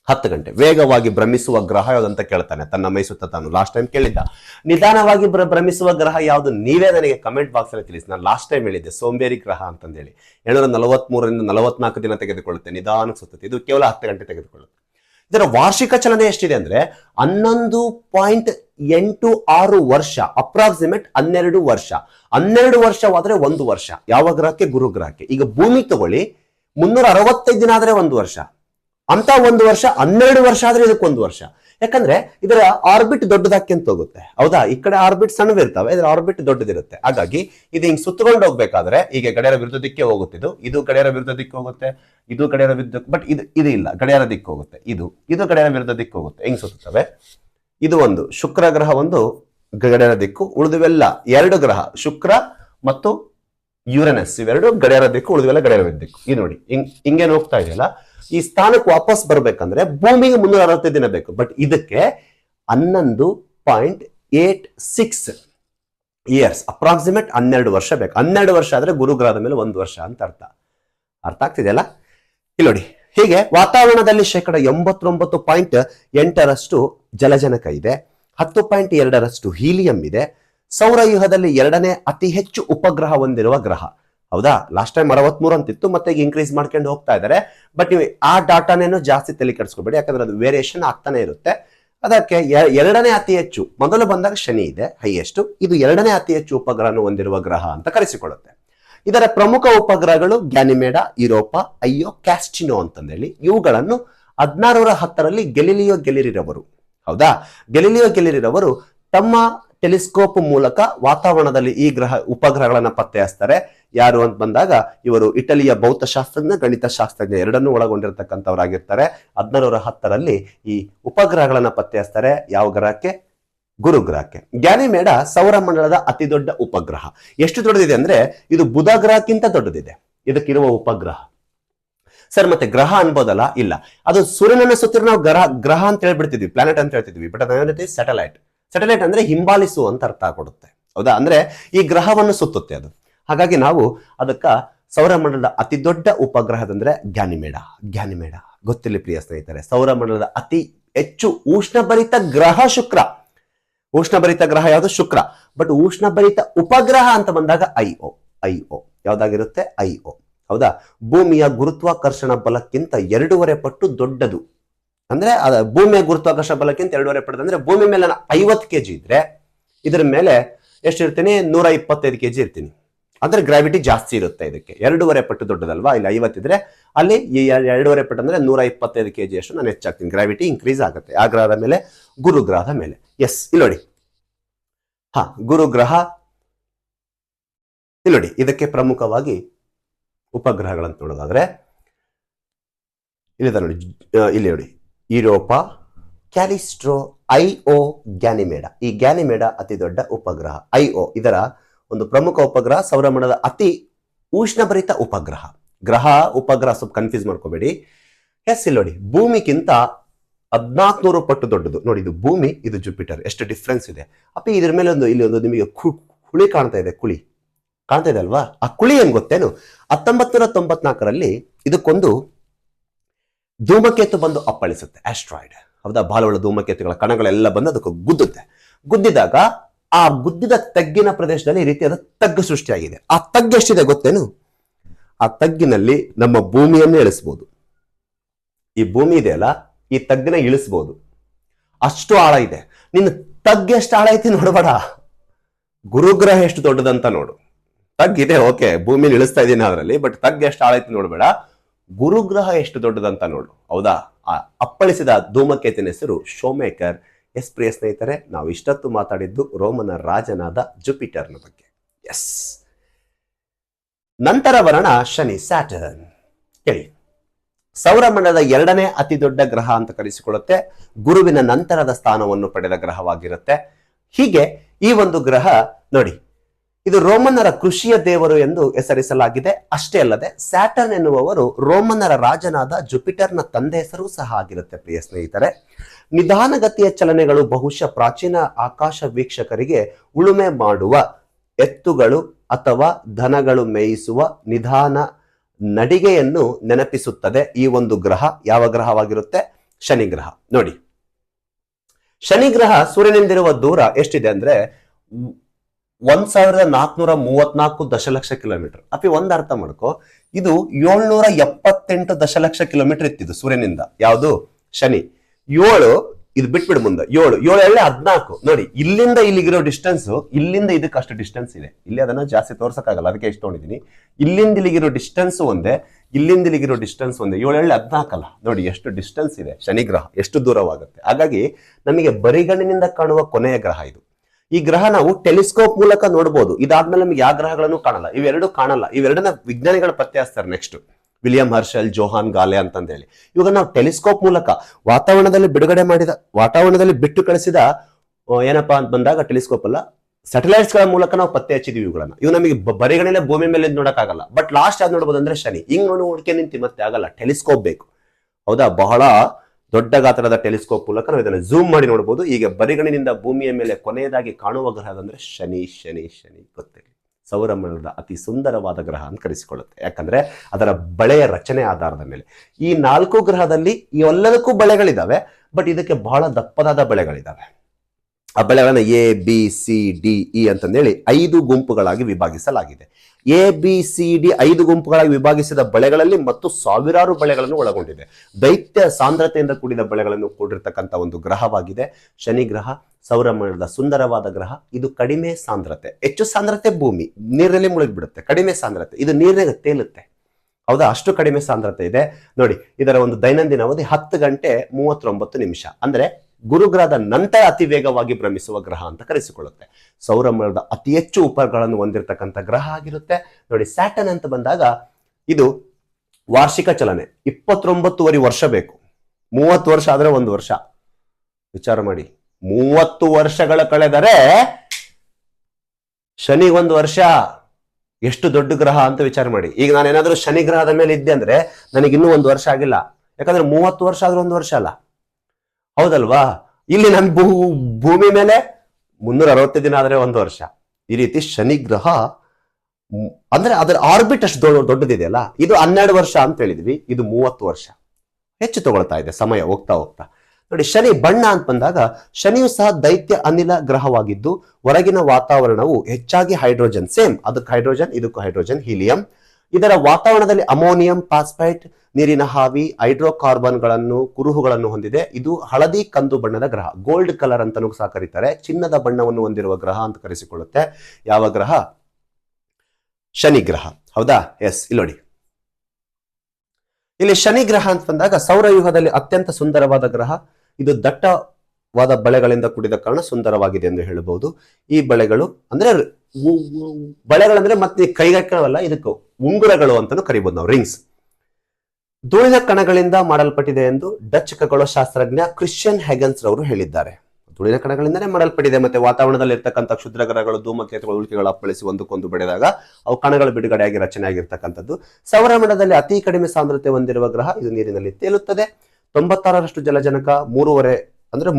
ಹತ್ತು ಗಂಟೆ. ವೇಗವಾಗಿ ಭ್ರಮಿಸುವ ಗ್ರಹ ಯಾವ್ದಂತ ಕೇಳ್ತಾನೆ. ತನ್ನ ಮೈಸುತ್ತ ತಾನು ಲಾಸ್ಟ್ ಟೈಮ್ ಕೇಳಿದ್ದ. ನಿಧಾನವಾಗಿ ಭ್ರ- ಭ್ರಮಿಸುವ ಗ್ರಹ ಯಾವುದು? ನೀವೇ ನನಗೆ ಕಮೆಂಟ್ ಬಾಕ್ಸ್ ಅಲ್ಲಿ ತಿಳಿಸಿ. ನಾನು ಲಾಸ್ಟ್ ಟೈಮ್ ಹೇಳಿದ್ದೆ, ಸೋಂಬೇರಿ ಗ್ರಹ ಅಂತಂದೇಳಿ. ಏಳ್ನೂರ ನಲವತ್ಮೂರರಿಂದ ನಲವತ್ನಾಲ್ಕು ದಿನ ತೆಗೆದುಕೊಳ್ಳುತ್ತೆ. ನಿಧಾನಕ್ಕೆ ಸುತ್ತುತ್ತೆ. ಇದು ಕೇವಲ ಹತ್ತು ಗಂಟೆ ತೆಗೆದುಕೊಳ್ಳುತ್ತೆ. ಇದರ ವಾರ್ಷಿಕ ಚಲನೆ ಎಷ್ಟಿದೆ ಅಂದ್ರೆ, ಹನ್ನೊಂದು ಪಾಯಿಂಟ್ ಎಂಟು ಆರು ವರ್ಷ ಅಪ್ರಾಕ್ಸಿಮೇಟ್ ಹನ್ನೆರಡು ವರ್ಷ. ಹನ್ನೆರಡು ವರ್ಷವಾದ್ರೆ ಒಂದು ವರ್ಷ. ಯಾವ ಗ್ರಹಕ್ಕೆ? ಗುರು ಗ್ರಹಕ್ಕೆ. ಈಗ ಭೂಮಿ ತಗೊಳ್ಳಿ, ಮುನ್ನೂರ ಅರವತ್ತೈದು ದಿನ ಆದರೆ ಒಂದು ವರ್ಷ. ಅಂತ ಒಂದು ವರ್ಷ, ಹನ್ನೆರಡು ವರ್ಷ ಆದ್ರೆ ಇದಕ್ಕೆ ಒಂದು ವರ್ಷ. ಯಾಕಂದ್ರೆ ಇದರ ಆರ್ಬಿಟ್ ದೊಡ್ಡದಾಕ್ಯಂತ ಹೋಗುತ್ತೆ? ಹೌದಾ? ಈ ಕಡೆ ಆರ್ಬಿಟ್ ಸಣ್ಣವಿರ್ತವೆ ಇದರ ಆರ್ಬಿಟ್ ದೊಡ್ಡದಿರುತ್ತೆ. ಹಾಗಾಗಿ ಇದು ಹಿಂಗ್ ಸುತ್ತಕೊಂಡು ಹೋಗ್ಬೇಕಾದ್ರೆ ಈಗ ಗಡಿಯಾರ ವಿರುದ್ಧ ದಿಕ್ಕೆ ಹೋಗುತ್ತೆ ಇದು. ಗಡಿಯಾರ ವಿರುದ್ಧ ದಿಕ್ಕು ಹೋಗುತ್ತೆ, ಇದು ಗಡಿಯಾರ ವಿರುದ್ಧ ಬಟ್ ಇದು ಇದು ಇಲ್ಲ. ಗಡಿಯಾರ ದಿಕ್ಕು ಹೋಗುತ್ತೆ, ಇದು. ಇದು ಗಡಿಯಾರ ವಿರುದ್ಧ ದಿಕ್ಕು ಹೋಗುತ್ತೆ. ಹೆಂಗ್ ಸುತ್ತುತ್ತವೆ? ಇದು ಒಂದು ಶುಕ್ರ ಗ್ರಹ, ಒಂದು ಗಡಿಯಾರ ದಿಕ್ಕು ಉಳಿದುವೆಲ್ಲ ಎರಡು ಗ್ರಹ, ಶುಕ್ರ ಮತ್ತು ಯುರೆನಸ್. ಇವೆರಡು ಗಡಿಯಾರ ದಿಕ್ಕು ಉಳಿದುವೆಲ್ಲ ಗಡಿಯಾರ ದಿಕ್ಕು. ಇದು ನೋಡಿ, ಹಿಂಗ್, ಹಿಂಗೇನು ಹೋಗ್ತಾ ಇದೆಯಲ್ಲ? ಈ ಸ್ಥಾನಕ್ಕೆ ವಾಪಸ್ ಬರ್ಬೇಕಂದ್ರೆ ಭೂಮಿಗೆ ಮುನ್ನೂರ ಅರವತ್ತೈದು ದಿನ ಬೇಕು. ಬಟ್ ಇದಕ್ಕೆ ಹನ್ನೊಂದು point eight six years approximate ಹನ್ನೆರಡು ವರ್ಷ ಬೇಕು. ಹನ್ನೆರಡು ವರ್ಷ ಆದ್ರೆ ಗುರುಗ್ರಹದ ಮೇಲೆ ಒಂದು ವರ್ಷ ಅಂತ ಅರ್ಥ. ಅರ್ಥ ಆಗ್ತಿದೆಯಲ್ಲ? ಇಲ್ಲಿ ನೋಡಿ, ಹೀಗೆ ವಾತಾವರಣದಲ್ಲಿ ಶೇಕಡ ಎಂಬತ್ತೊಂಬತ್ತು ಪಾಯಿಂಟ್ ಎಂಟರಷ್ಟು ಜಲಜನಕ ಇದೆ, ಹತ್ತು ಪಾಯಿಂಟ್ ಎರಡರಷ್ಟು ಹೀಲಿಯಂ ಇದೆ, ಸೌರವ್ಯೂಹದಲ್ಲಿ ಎರಡನೇ ಅತಿ ಹೆಚ್ಚು ಉಪಗ್ರಹ ಹೊಂದಿರುವ ಗ್ರಹ. ಹೌದಾ? ಲಾಸ್ಟ್ ಟೈಮ್ ಅರವತ್ಮೂರು ಅಂತಿತ್ತು, ಮತ್ತೆ ಈಗ ಇನ್ಕ್ರೀಸ್ ಮಾಡ್ಕೊಂಡು ಹೋಗ್ತಾ ಇದ್ದಾರೆ. ಬಟ್ ನೀವು ಆ ಡಾಟಾನೇನು ಜಾಸ್ತಿ ತಲೆ ಕೆಡಿಸ್ಕೋಬೇಡಿ, ಯಾಕಂದ್ರೆ ಅದು ವೇರಿಯೇಷನ್ ಆಗ್ತಾನೆ ಇರುತ್ತೆ. ಅದಕ್ಕೆ ಎರಡನೇ ಅತಿ ಹೆಚ್ಚು, ಮೊದಲು ಬಂದಾಗ ಶನಿ ಇದೆ ಹೈಯೆಸ್ಟ್ ಇದು ಎರಡನೇ ಅತಿ ಹೆಚ್ಚು ಉಪಗ್ರಹವನ್ನು ಹೊಂದಿರುವ ಗ್ರಹ ಅಂತ ಕರೆಸಿಕೊಳ್ಳುತ್ತೆ. ಇದರ ಪ್ರಮುಖ ಉಪಗ್ರಹಗಳು ಗ್ಯಾನಿಮೇಡ ಯುರೋಪ ಅಯ್ಯೋ, ಕ್ಯಾಸ್ಟಿನೋ ಅಂತಂದೇಳಿ, ಇವುಗಳನ್ನು ಹದಿನಾರೂರ ಹತ್ತರಲ್ಲಿ ಗೆಲಿಲಿಯೋ ಗೆಲಿರಿರವರು. ಹೌದಾ? ಗೆಲಿಲಿಯೋ ಗೆಲಿರಿರವರು ತಮ್ಮ ಟೆಲಿಸ್ಕೋಪ್ ಮೂಲಕ ವಾತಾವರಣದಲ್ಲಿ ಈ ಗ್ರಹ ಉಪಗ್ರಹಗಳನ್ನ ಪತ್ತೆ ಹಚ್ತಾರೆ ಯಾರು ಅಂತ ಬಂದಾಗ ಇವರು ಇಟಲಿಯ ಭೌತಶಾಸ್ತ್ರಜ್ಞ ಗಣಿತ ಶಾಸ್ತ್ರಜ್ಞ ಎರಡನ್ನೂ ಒಳಗೊಂಡಿರ್ತಕ್ಕಂಥವರಾಗಿರ್ತಾರೆ. ಹದಿನಾರೂರ ಹತ್ತರಲ್ಲಿ ಈ ಉಪಗ್ರಹಗಳನ್ನ ಪತ್ತೆ ಹಚ್ತಾರೆ ಯಾವ ಗ್ರಹಕ್ಕೆ? ಗುರು ಗ್ರಹಕ್ಕೆ. ಗ್ಯಾನಿಮೇಡ ಸೌರಮಂಡಲದ ಅತಿ ದೊಡ್ಡ ಉಪಗ್ರಹ. ಎಷ್ಟು ದೊಡ್ಡದಿದೆ ಅಂದ್ರೆ ಇದು ಬುಧ ಗ್ರಹಕ್ಕಿಂತ ದೊಡ್ಡದಿದೆ. ಇದಕ್ಕಿರುವ ಉಪಗ್ರಹ. ಸರ್, ಮತ್ತೆ ಗ್ರಹ ಅನ್ಬೋದಲ್ಲ? ಇಲ್ಲ. ಅದು ಸೂರ್ಯನನ್ನ ಸುತ್ತಿರೋ ನಾವು ಗ್ರಹ ಗ್ರಹ ಅಂತ ಹೇಳ್ಬಿಡ್ತಿದ್ವಿ. ಪ್ಲಾನೆಟ್ ಅಂತ ಹೇಳ್ತಿದ್ವಿ. ಬಟ್ ಅದೇನಿದೆ ಸ್ಯಾಟಲೈಟ್ ಸ್ಯಾಟಲೈಟ್ ಅಂದ್ರೆ ಹಿಂಬಾಲಿಸು ಅಂತ ಅರ್ಥ ಕೊಡುತ್ತೆ. ಹೌದಾ? ಅಂದ್ರೆ ಈ ಗ್ರಹವನ್ನು ಸುತ್ತುತ್ತೆ ಅದು. ಹಾಗಾಗಿ ನಾವು ಅದಕ್ಕ ಸೌರಮಂಡಲದ ಅತಿ ದೊಡ್ಡ ಉಪಗ್ರಹದಂದ್ರೆ ಗ್ಯಾನಿಮೇಡ ಗ್ಯಾನಿಮೇಡ ಗೊತ್ತಿಲ್ಲ ಪ್ರಿಯ ಸ್ನೇಹಿತರೆ, ಸೌರಮಂಡಲದ ಅತಿ ಹೆಚ್ಚು ಉಷ್ಣಭರಿತ ಗ್ರಹ ಶುಕ್ರ. ಉಷ್ಣಭರಿತ ಗ್ರಹ ಯಾವುದು? ಶುಕ್ರ. ಬಟ್ ಉಷ್ಣಭರಿತ ಉಪಗ್ರಹ ಅಂತ ಬಂದಾಗ ಐ ಒ ಐ ಒ ಯಾವ್ದಾಗಿರುತ್ತೆ? ಐ ಒ ಹೌದಾ? ಭೂಮಿಯ ಗುರುತ್ವಾಕರ್ಷಣ ಬಲಕ್ಕಿಂತ ಎರಡೂವರೆ ಪಟ್ಟು ದೊಡ್ಡದು. ಅಂದ್ರೆ ಅದ ಭೂಮಿಯ ಗುರುತ್ವಾಕರ್ಷಣ ಬಲಕ್ಕಿಂತ ಎರಡೂವರೆ ಪಡೆದ, ಅಂದ್ರೆ ಭೂಮಿ ಮೇಲೆ ನಾನು ಐವತ್ತು ಕೆಜಿ ಇದ್ರೆ ಇದರ ಮೇಲೆ ಎಷ್ಟಿರ್ತೀನಿ? ನೂರ ಇಪ್ಪತ್ತೈದು ಕೆಜಿ ಇರ್ತೀನಿ. ಅಂದ್ರೆ ಗ್ರಾವಿಟಿ ಜಾಸ್ತಿ ಇರುತ್ತೆ ಇದಕ್ಕೆ. ಎರಡೂವರೆ ಪಟ್ಟು ದೊಡ್ಡದಲ್ವಾ? ಇಲ್ಲಿ ಐವತ್ತಿದ್ರೆ ಅಲ್ಲಿ ಈ ಎರ- ಎರಡೂವರೆ ಪಟ್ಟು ಅಂದ್ರೆ ನೂರ ಇಪ್ಪತ್ತೈದು ಕೆಜಿ ಅಷ್ಟು ನಾನು ಹೆಚ್ಚಾಗ್ತೀನಿ. ಗ್ರಾವಿಟಿ ಇನ್ಕ್ರೀಸ್ ಆಗುತ್ತೆ. ಆ ಗ್ರಹದ ಮೇಲೆ, ಗುರುಗ್ರಹದ ಮೇಲೆ. ಎಸ್ ಇಲ್ಲಿ ನೋಡಿ. ಹಾ, ಗುರುಗ್ರಹ, ಇಲ್ಲಿ ನೋಡಿ. ಇದಕ್ಕೆ ಪ್ರಮುಖವಾಗಿ ಉಪಗ್ರಹಗಳನ್ನು ನೋಡೋದಾದ್ರೆ, ಇಲ್ಲಿದೆ ನೋಡಿ. ಇಲ್ಲಿ ನೋಡಿ. ಯುರೋಪ ಕ್ಯಾಲಿಸ್ಟ್ರೋ ಐ ಒ ಗ್ಯಾನಿಮೇಡ ಈ ಗ್ಯಾನಿಮೇಡ ಅತಿ ದೊಡ್ಡ ಉಪಗ್ರಹ. ಐ ಒ ಇದರ ಒಂದು ಪ್ರಮುಖ ಉಪಗ್ರಹ ಸೌರಮಣದ ಅತಿ ಉಷ್ಣಭರಿತ ಉಪಗ್ರಹ. ಗ್ರಹ, ಉಪಗ್ರಹ, ಸ್ವಲ್ಪ ಕನ್ಫ್ಯೂಸ್ ಮಾಡ್ಕೋಬೇಡಿ. ಎಸ್ ಇಲ್ಲಿ ನೋಡಿ. ಭೂಮಿಗಿಂತ ಹದ್ನಾಲ್ಕುನೂರು ಪಟ್ಟು ದೊಡ್ಡದು. ನೋಡಿ, ಇದು ಭೂಮಿ, ಇದು ಜುಪಿಟರ್ ಎಷ್ಟು ಡಿಫ್ರೆನ್ಸ್ ಇದೆ. ಅಪ್ಪ, ಇದ್ರ ಮೇಲೆ ಒಂದು ಇಲ್ಲಿ ಒಂದು ನಿಮಗೆ ಕುಳಿ ಕಾಣ್ತಾ ಇದೆ, ಕುಳಿ. ಕಾಣ್ತಾ ಇದೆ ಅಲ್ವಾ? ಆ ಕುಳಿ ಏನ್ ಗೊತ್ತೇನು? ಹತ್ತೊಂಬತ್ತು ನೂರ ತೊಂಬತ್ನಾಲ್ಕರಲ್ಲಿ ಇದಕ್ಕೊಂದು ಧೂಮಕೇತು ಬಂದು ಅಪ್ಪಳಿಸುತ್ತೆ ಆಸ್ಟ್ರಾಯ್ಡ್ ಹೌದಾ? ಬಾಲವಳ ಧೂಮಕೇತುಗಳ ಕಣಗಳೆಲ್ಲ ಬಂದು ಅದಕ್ಕೆ ಗುದ್ದುತ್ತೆ. ಗುದ್ದಿದಾಗ ಆ ಗುದ್ದಿದ ತಗ್ಗಿನ ಪ್ರದೇಶದಲ್ಲಿ ಈ ರೀತಿಯಾದ ತಗ್ಗು ಸೃಷ್ಟಿಯಾಗಿದೆ. ಆ ತಗ್ಗು ಎಷ್ಟಿದೆ ಗೊತ್ತೇನು? ಆ ತಗ್ಗಿನಲ್ಲಿ ನಮ್ಮ ಭೂಮಿಯನ್ನು ಇಳಿಸ್ಬೋದು. ಈ ಭೂಮಿ ಇದೆಯಲ್ಲ? ಈ ತಗ್ಗಿನ ಇಳಿಸ್ಬೋದು. ಅಷ್ಟು ಆಳ ಇದೆ. ನಿನ್ನ ತಗ್ಗು ಎಷ್ಟು ಆಳ ಐತಿ ನೋಡಬೇಡ. ಗುರುಗ್ರಹ ಎಷ್ಟು ದೊಡ್ಡದಂತ ನೋಡು. ತಗ್ಗಿದೆ ಓಕೆ ಭೂಮಿ ಇಳಿಸ್ತಾ ಇದ್ದೀನಿ ಅದರಲ್ಲಿ ಬಟ್ ತಗ್ ಎಷ್ಟು ಆಳ ಐತಿ ನೋಡ್ಬೇಡ. ಗುರುಗ್ರಹ ಎಷ್ಟು ದೊಡ್ಡದಂತ ನೋಡು. ಹೌದಾ? ಆ ಅಪ್ಪಳಿಸಿದ ಧೂಮಕೇತನ ಹೆಸರು ಶೋಮೇಕರ್. ಎಸ್ ಪ್ರಿಯ ಸ್ನೇಹಿತರೆ, ನಾವು ಇಷ್ಟೊತ್ತು ಮಾತಾಡಿದ್ದು ರೋಮನ ರಾಜನಾದ ಜುಪಿಟರ್ನ ಬಗ್ಗೆ. ಎಸ್. ನಂತರ ಬರೋಣ ಶನಿ ಸ್ಯಾಟರ್ನ್. ಹೇಳಿ. ಸೌರಮಂಡಲದ ಎರಡನೇ ಅತಿ ದೊಡ್ಡ ಗ್ರಹ ಅಂತ ಕರೆಸಿಕೊಳ್ಳುತ್ತೆ. ಗುರುವಿನ ನಂತರದ ಸ್ಥಾನವನ್ನು ಪಡೆದ ಗ್ರಹವಾಗಿರುತ್ತೆ. ಹೀಗೆ ಈ ಒಂದು ಗ್ರಹ ನೋಡಿ ಇದು ರೋಮನ್ನರ ಕೃಷಿಯ ದೇವರು ಎಂದು ಹೆಸರಿಸಲಾಗಿದೆ. ಅಷ್ಟೇ ಅಲ್ಲದೆ, ಸ್ಯಾಟರ್ನ್ ಎನ್ನುವವರು ರೋಮನ್ನರ ರಾಜನಾದ ಜುಪಿಟರ್ನ ತಂದೆ ಹೆಸರು ಸಹ ಆಗಿರುತ್ತೆ ಪ್ರಿಯ ಸ್ನೇಹಿತರೆ. ನಿಧಾನಗತಿಯ ಚಲನೆಗಳು ಬಹುಶಃ ಪ್ರಾಚೀನ ಆಕಾಶ ವೀಕ್ಷಕರಿಗೆ ಉಳುಮೆ ಮಾಡುವ ಎತ್ತುಗಳು ಅಥವಾ ದನಗಳು ಮೇಯಿಸುವ ನಿಧಾನ ನಡಿಗೆಯನ್ನು ನೆನಪಿಸುತ್ತದೆ. ಈ ಒಂದು ಗ್ರಹ ಯಾವ ಗ್ರಹವಾಗಿರುತ್ತೆ? ಶನಿ ಗ್ರಹ ನೋಡಿ. ಶನಿ ಗ್ರಹ ಸೂರ್ಯನಿಂದಿರುವ ದೂರ ಎಷ್ಟಿದೆ ಅಂದ್ರೆ ಒಂದ್ ಸಾವಿರದ ನಾಲ್ಕುನೂರ ಮೂವತ್ನಾಲ್ಕು ದಶಲಕ್ಷ ಕಿಲೋಮೀಟರ್. ಅಪ್ಪಿ ಒಂದ್ ಅರ್ಥ ಮಾಡ್ಕೋ. ಇದು ಏಳ್ನೂರ ಎಪ್ಪತ್ತೆಂಟು ದಶಲಕ್ಷ ಕಿಲೋಮೀಟರ್ ಇತ್ತಿದ್ದು ಸೂರ್ಯನಿಂದ. ಯಾವುದು? ಶನಿ. ಏಳು, ಇದು ಬಿಟ್ಬಿಡು ಮುಂದೆ. ಏಳು ಏಳು ಎಳ್ಳೆ ಹದ್ನಾಲ್ಕು. ನೋಡಿ, ಇಲ್ಲಿಂದ ಇಲ್ಲಿಗಿರೋ ಡಿಸ್ಟೆನ್ಸ್ ಇಲ್ಲಿಂದ ಇದಕ್ಕೆ ಅಷ್ಟು ಡಿಸ್ಟೆನ್ಸ್ ಇದೆ. ಇಲ್ಲಿ ಅದನ್ನ ಜಾಸ್ತಿ ತೋರ್ಸಕ್ಕಾಗಲ್ಲ, ಅದಕ್ಕೆ ಇಷ್ಟು ತೊಗೊಂಡಿದ್ದೀನಿ. ಇಲ್ಲಿಂದ ಇಲ್ಲಿಗಿರೋ ಡಿಸ್ಟೆನ್ಸ್ ಒಂದೇ, ಇಲ್ಲಿಂದ ಇಲ್ಲಿಗಿರೋ ಡಿಸ್ಟೆನ್ಸ್ ಒಂದೇ. ಏಳು ಎಳ್ಳೆ ಹದಿನಾಲ್ಕಲ್ಲ ನೋಡಿ, ಎಷ್ಟು ಡಿಸ್ಟೆನ್ಸ್ ಇದೆ. ಶನಿ ಗ್ರಹ, ಎಷ್ಟು ದೂರವಾಗುತ್ತೆ. ಹಾಗಾಗಿ, ನಮಗೆ ಬರಿಗಣ್ಣಿನಿಂದ ಕಾಣುವ ಕೊನೆಯ ಗ್ರಹ ಇದು. ಈ ಗ್ರಹ ನಾವು ಟೆಲಿಸ್ಕೋಪ್ ಮೂಲಕ ನೋಡಬಹುದು ಇದಾದ್ಮೇಲೆ ನಮಗೆ ಯಾವ ಗ್ರಹಗಳನ್ನು ಕಾಣಲ್ಲ. ಇವೆರಡು ಕಾಣಲ್ಲ. ಇವೆರಡನ್ನ ವಿಜ್ಞಾನಿಗಳು ಪತ್ತೆ ಹಚ್ತಾರೆ next William Herschel, Johann Galle ಅಂತಂದೇಳಿ. ಇವಾಗ ನಾವು ಟೆಲಿಸ್ಕೋಪ್ ಮೂಲಕ ವಾತಾವರಣದಲ್ಲಿ ಬಿಡುಗಡೆ ಮಾಡಿದ, ವಾತಾವರಣದಲ್ಲಿ ಬಿಟ್ಟು ಕಳಿಸಿದ ಏನಪ್ಪಾ ಅಂತ ಬಂದಾಗ ಟೆಲಿಸ್ಕೋಪ್ ಅಲ್ಲ ಸ್ಯಾಟಲೈಟ್ಸ್ಗಳ ಮೂಲಕ ನಾವು ಪತ್ತೆ ಹಚ್ಚಿದೀವಿ ಇವುಗಳನ್ನ. ಇವು ನಮಗೆ ಬರಿಗಣನೆ ಭೂಮಿ ಮೇಲೆ ನೋಡಕ್ಕಾಗಲ್ಲ. ಬಟ್ ಲಾಸ್ಟ್ ಯಾವ್ದು ನೋಡಬಹುದು ಅಂದ್ರೆ ಶನಿ. ಹಿಂಗ್ ನೋಡಿ ಹುಡುಕೆ ನಿಂತಿ ಮತ್ತೆ ಆಗಲ್ಲ. ಟೆಲಿಸ್ಕೋಪ್ ಬೇಕು. ಹೌದಾ? ಬಹಳ ದೊಡ್ಡ ಗಾತ್ರದ ಟೆಲಿಸ್ಕೋಪ್ ಮೂಲಕ ನಾವು ಇದನ್ನು ಝೂಮ್ ಮಾಡಿ ನೋಡಬಹುದು. ಈಗ ಬರಿಗಣಿನಿಂದ ಭೂಮಿಯ ಮೇಲೆ ಕೊನೆಯದಾಗಿ ಕಾಣುವ ಗ್ರಹ ಅಂದ್ರೆ ಶನಿ ಶನಿ ಶನಿ ಗೊತ್ತಿರಲಿ ಸೌರಮಂಡಲದ ಅತಿ ಸುಂದರವಾದ ಗ್ರಹ ಅಂತ ಕರೆಸಿಕೊಳ್ಳುತ್ತೆ. ಯಾಕಂದ್ರೆ ಅದರ ಬಳೆಯ ರಚನೆ ಆಧಾರದ ಮೇಲೆ. ಈ ನಾಲ್ಕು ಗ್ರಹದಲ್ಲಿ ಈ ಎಲ್ಲದಕ್ಕೂ ಬಳೆಗಳಿದಾವೆ, ಬಟ್ ಇದಕ್ಕೆ ಬಹಳ ದಪ್ಪದಾದ ಬಳೆಗಳಿದ್ದಾವೆ ಆ ಬೆಳೆಗಳನ್ನ A B C D E ಅಂತಂದೇಳಿ ಐದು ಗುಂಪುಗಳಾಗಿ ವಿಭಾಗಿಸಲಾಗಿದೆ. ಎ ಬಿ ಸಿ ಡಿ ಐದು ಗುಂಪುಗಳಾಗಿ ವಿಭಾಗಿಸಿದ ಬಳೆಗಳಲ್ಲಿ ಮತ್ತು ಸಾವಿರಾರು ಬಳೆಗಳನ್ನು ಒಳಗೊಂಡಿದೆ. ದೈತ್ಯ ಸಾಂದ್ರತೆಯಿಂದ ಕೂಡಿದ ಬಳೆಗಳನ್ನು ಕೂಡಿರ್ತಕ್ಕಂಥ ಒಂದು ಗ್ರಹವಾಗಿದೆ. ಶನಿ ಗ್ರಹ, ಸೌರಮಂಡಲದ ಸುಂದರವಾದ ಗ್ರಹ, ಇದು ಕಡಿಮೆ ಸಾಂದ್ರತೆ. ಹೆಚ್ಚು ಸಾಂದ್ರತೆ ಭೂಮಿ, ನೀರಿನಲ್ಲಿ ಮುಳುಗಿಬಿಡುತ್ತೆ. ಕಡಿಮೆ ಸಾಂದ್ರತೆ, ಇದು ನೀರಿನಾಗ ತೇಲುತ್ತೆ. ಹೌದಾ? ಅಷ್ಟು ಕಡಿಮೆ ಸಾಂದ್ರತೆ ಇದೆ. ನೋಡಿ, ಇದರ ಒಂದು ದೈನಂದಿನ ಅವಧಿ ಹತ್ತು ಗಂಟೆ ಮೂವತ್ತೊಂಬತ್ತು ನಿಮಿಷ. ಅಂದ್ರೆ ಗುರುಗ್ರಹದ ನಂತರ ಅತಿ ವೇಗವಾಗಿ ಭ್ರಮಿಸುವ ಗ್ರಹ ಅಂತ ಕರೆಸಿಕೊಳ್ಳುತ್ತೆ. ಸೌರಮಂಡಲದ ಅತಿ ಹೆಚ್ಚು ಉಪಗ್ರಹಗಳನ್ನು ಹೊಂದಿರತಕ್ಕಂಥ ಗ್ರಹ ಆಗಿರುತ್ತೆ. ನೋಡಿ ಸ್ಯಾಟನ್ ಅಂತ ಬಂದಾಗ ಇದು ವಾರ್ಷಿಕ ಚಲನೆ. ಇಪ್ಪತ್ತೊಂಬತ್ತುವರೆ ವರ್ಷ ಬೇಕು. ಮೂವತ್ತು ವರ್ಷ ಆದ್ರೆ ಒಂದು ವರ್ಷ. ವಿಚಾರ ಮಾಡಿ. ಮೂವತ್ತು ವರ್ಷಗಳ ಕಳೆದರೆ ಶನಿ ಒಂದು ವರ್ಷ. ಎಷ್ಟು ದೊಡ್ಡ ಗ್ರಹ ಅಂತ ವಿಚಾರ ಮಾಡಿ. ಈಗ ನಾನು ಏನಾದ್ರೂ ಶನಿ ಗ್ರಹದ ಮೇಲೆ ಇದ್ದೆ ಅಂದ್ರೆ ನನಗಿನ್ನೂ ಒಂದು ವರ್ಷ ಆಗಿಲ್ಲ. ಯಾಕಂದ್ರೆ ಮೂವತ್ತು ವರ್ಷ ಆದ್ರೂ ಒಂದು ವರ್ಷ ಅಲ್ಲ. ಹೌದಲ್ವಾ? ಇಲ್ಲಿ ನಮ್ಮ ಭೂ, ಭೂಮಿ ಮೇಲೆ ಮುನ್ನೂರ ಅರವತ್ತು ದಿನ ಆದ್ರೆ ಒಂದು ವರ್ಷ. ಈ ರೀತಿ ಶನಿ ಗ್ರಹ ಅಂದ್ರೆ ಅದರ ಆರ್ಬಿಟ್ ಅಷ್ಟು ದೊಡ್ಡ, ದೊಡ್ಡದಿದೆಯಲ್ಲ? ಇದು ಹನ್ನೆರಡು ವರ್ಷ ಅಂತ ಹೇಳಿದ್ವಿ. ಇದು ಮೂವತ್ತು ವರ್ಷ. ಹೆಚ್ಚು ತಗೊಳ್ತಾ ಇದೆ, ಸಮಯ ಹೋಗ್ತಾ ಹೋಗ್ತಾ. ನೋಡಿ, ಶನಿ ಬಣ್ಣ ಅಂತ ಬಂದಾಗ ಶನಿಯು ಸಹ ದೈತ್ಯ ಅನಿಲ ಗ್ರಹವಾಗಿದ್ದು, ಹೊರಗಿನ ವಾತಾವರಣವು ಹೆಚ್ಚಾಗಿ ಹೈಡ್ರೋಜನ್, ಸೇಮ್. ಅದಕ್ಕೆ ಹೈಡ್ರೋಜನ್, ಇದಕ್ಕೂ ಹೈಡ್ರೋಜನ್, ಹೀಲಿಯಂ. ಇದರ ವಾತಾವರಣದಲ್ಲಿ ಅಮೋನಿಯಂ ಪಾಸ್ಪೈಟ್ ನೀರಿನ ಹಾವಿ, ಹೈಡ್ರೋಕಾರ್ಬನ್ಗಳನ್ನು, ಕುರುಹುಗಳನ್ನು ಹೊಂದಿದೆ. ಇದು ಹಳದಿ ಕಂದು ಬಣ್ಣದ ಗ್ರಹ. ಗೋಲ್ಡ್ ಕಲರ್ ಅಂತಲೂ ಸಹ ಕರೀತಾರೆ. ಚಿನ್ನದ ಬಣ್ಣವನ್ನು ಹೊಂದಿರುವ ಗ್ರಹ ಅಂತ ಕರೆಸಿಕೊಳ್ಳುತ್ತೆ. ಯಾವ ಗ್ರಹ? ಶನಿ ಗ್ರಹ. ಹೌದಾ? ಎಸ್ ಇಲ್ಲೋಡಿ ಇಲ್ಲಿ ಶನಿ ಗ್ರಹ ಅಂತ ಬಂದಾಗ ಸೌರವ್ಯೂಹದಲ್ಲಿ ಅತ್ಯಂತ ಸುಂದರವಾದ ಗ್ರಹ. ಇದು ದಟ್ಟವಾದ ಬಳೆಗಳಿಂದ ಕೂಡಿದ ಕಾರಣ ಸುಂದರವಾಗಿದೆ ಎಂದು ಹೇಳಬಹುದು. ಈ ಬಳೆಗಳು ಅಂದ್ರೆ ಬಳೆಗಳಂದ್ರೆ ಮತ್ತೆ ಕೈಗಾಕವಲ್ಲ ಇದಕ್ಕೆ. ಉಂಗುರಗಳು ಅಂತಲೂ ಕರಿಬಹುದು ನಾವು ರಿಂಗ್ಸ್ ಧೂಳಿನ ಕಣಗಳಿಂದ ಮಾಡಲ್ಪಟ್ಟಿದೆ ಎಂದು ಡಚ್ ಖಗೋಳ ಶಾಸ್ತ್ರಜ್ಞ ಕ್ರಿಶ್ಚಿಯನ್ ಹೆಗನ್ಸ್ ರವರು ಹೇಳಿದ್ದಾರೆ. ಧೂಳಿನ ಕಣಗಳಿಂದಲೇ ಮಾಡಲ್ಪಟ್ಟಿದೆ, ಮತ್ತೆ ವಾತಾವರಣದಲ್ಲಿ ಇರ್ತಕ್ಕಂಥ ಕ್ಷುದ್ರ ಗ್ರಹಗಳು ಧೂಮಕೇತುಗಳು, ಉಲ್ಕೆಗಳು ಅಪ್ಪಳಿಸಿ ಒಂದಕ್ಕೊಂದು ಬೆಳೆದಾಗ ಅವು ಕಣಗಳು ಬಿಡುಗಡೆಯಾಗಿ ರಚನೆ ಆಗಿರ್ತಕ್ಕಂಥದ್ದು ಸೌರಮಂಡಲದಲ್ಲಿ ಅತಿ ಕಡಿಮೆ ಸಾಂದ್ರತೆ ಹೊಂದಿರುವ ಗ್ರಹ ಇದು ನೀರಿನಲ್ಲಿ ತೇಲುತ್ತದೆ. ತೊಂಬತ್ತಾರರಷ್ಟು ಜಲಜನಕ, ಮೂರುವರೆ ಅಂದ್ರೆ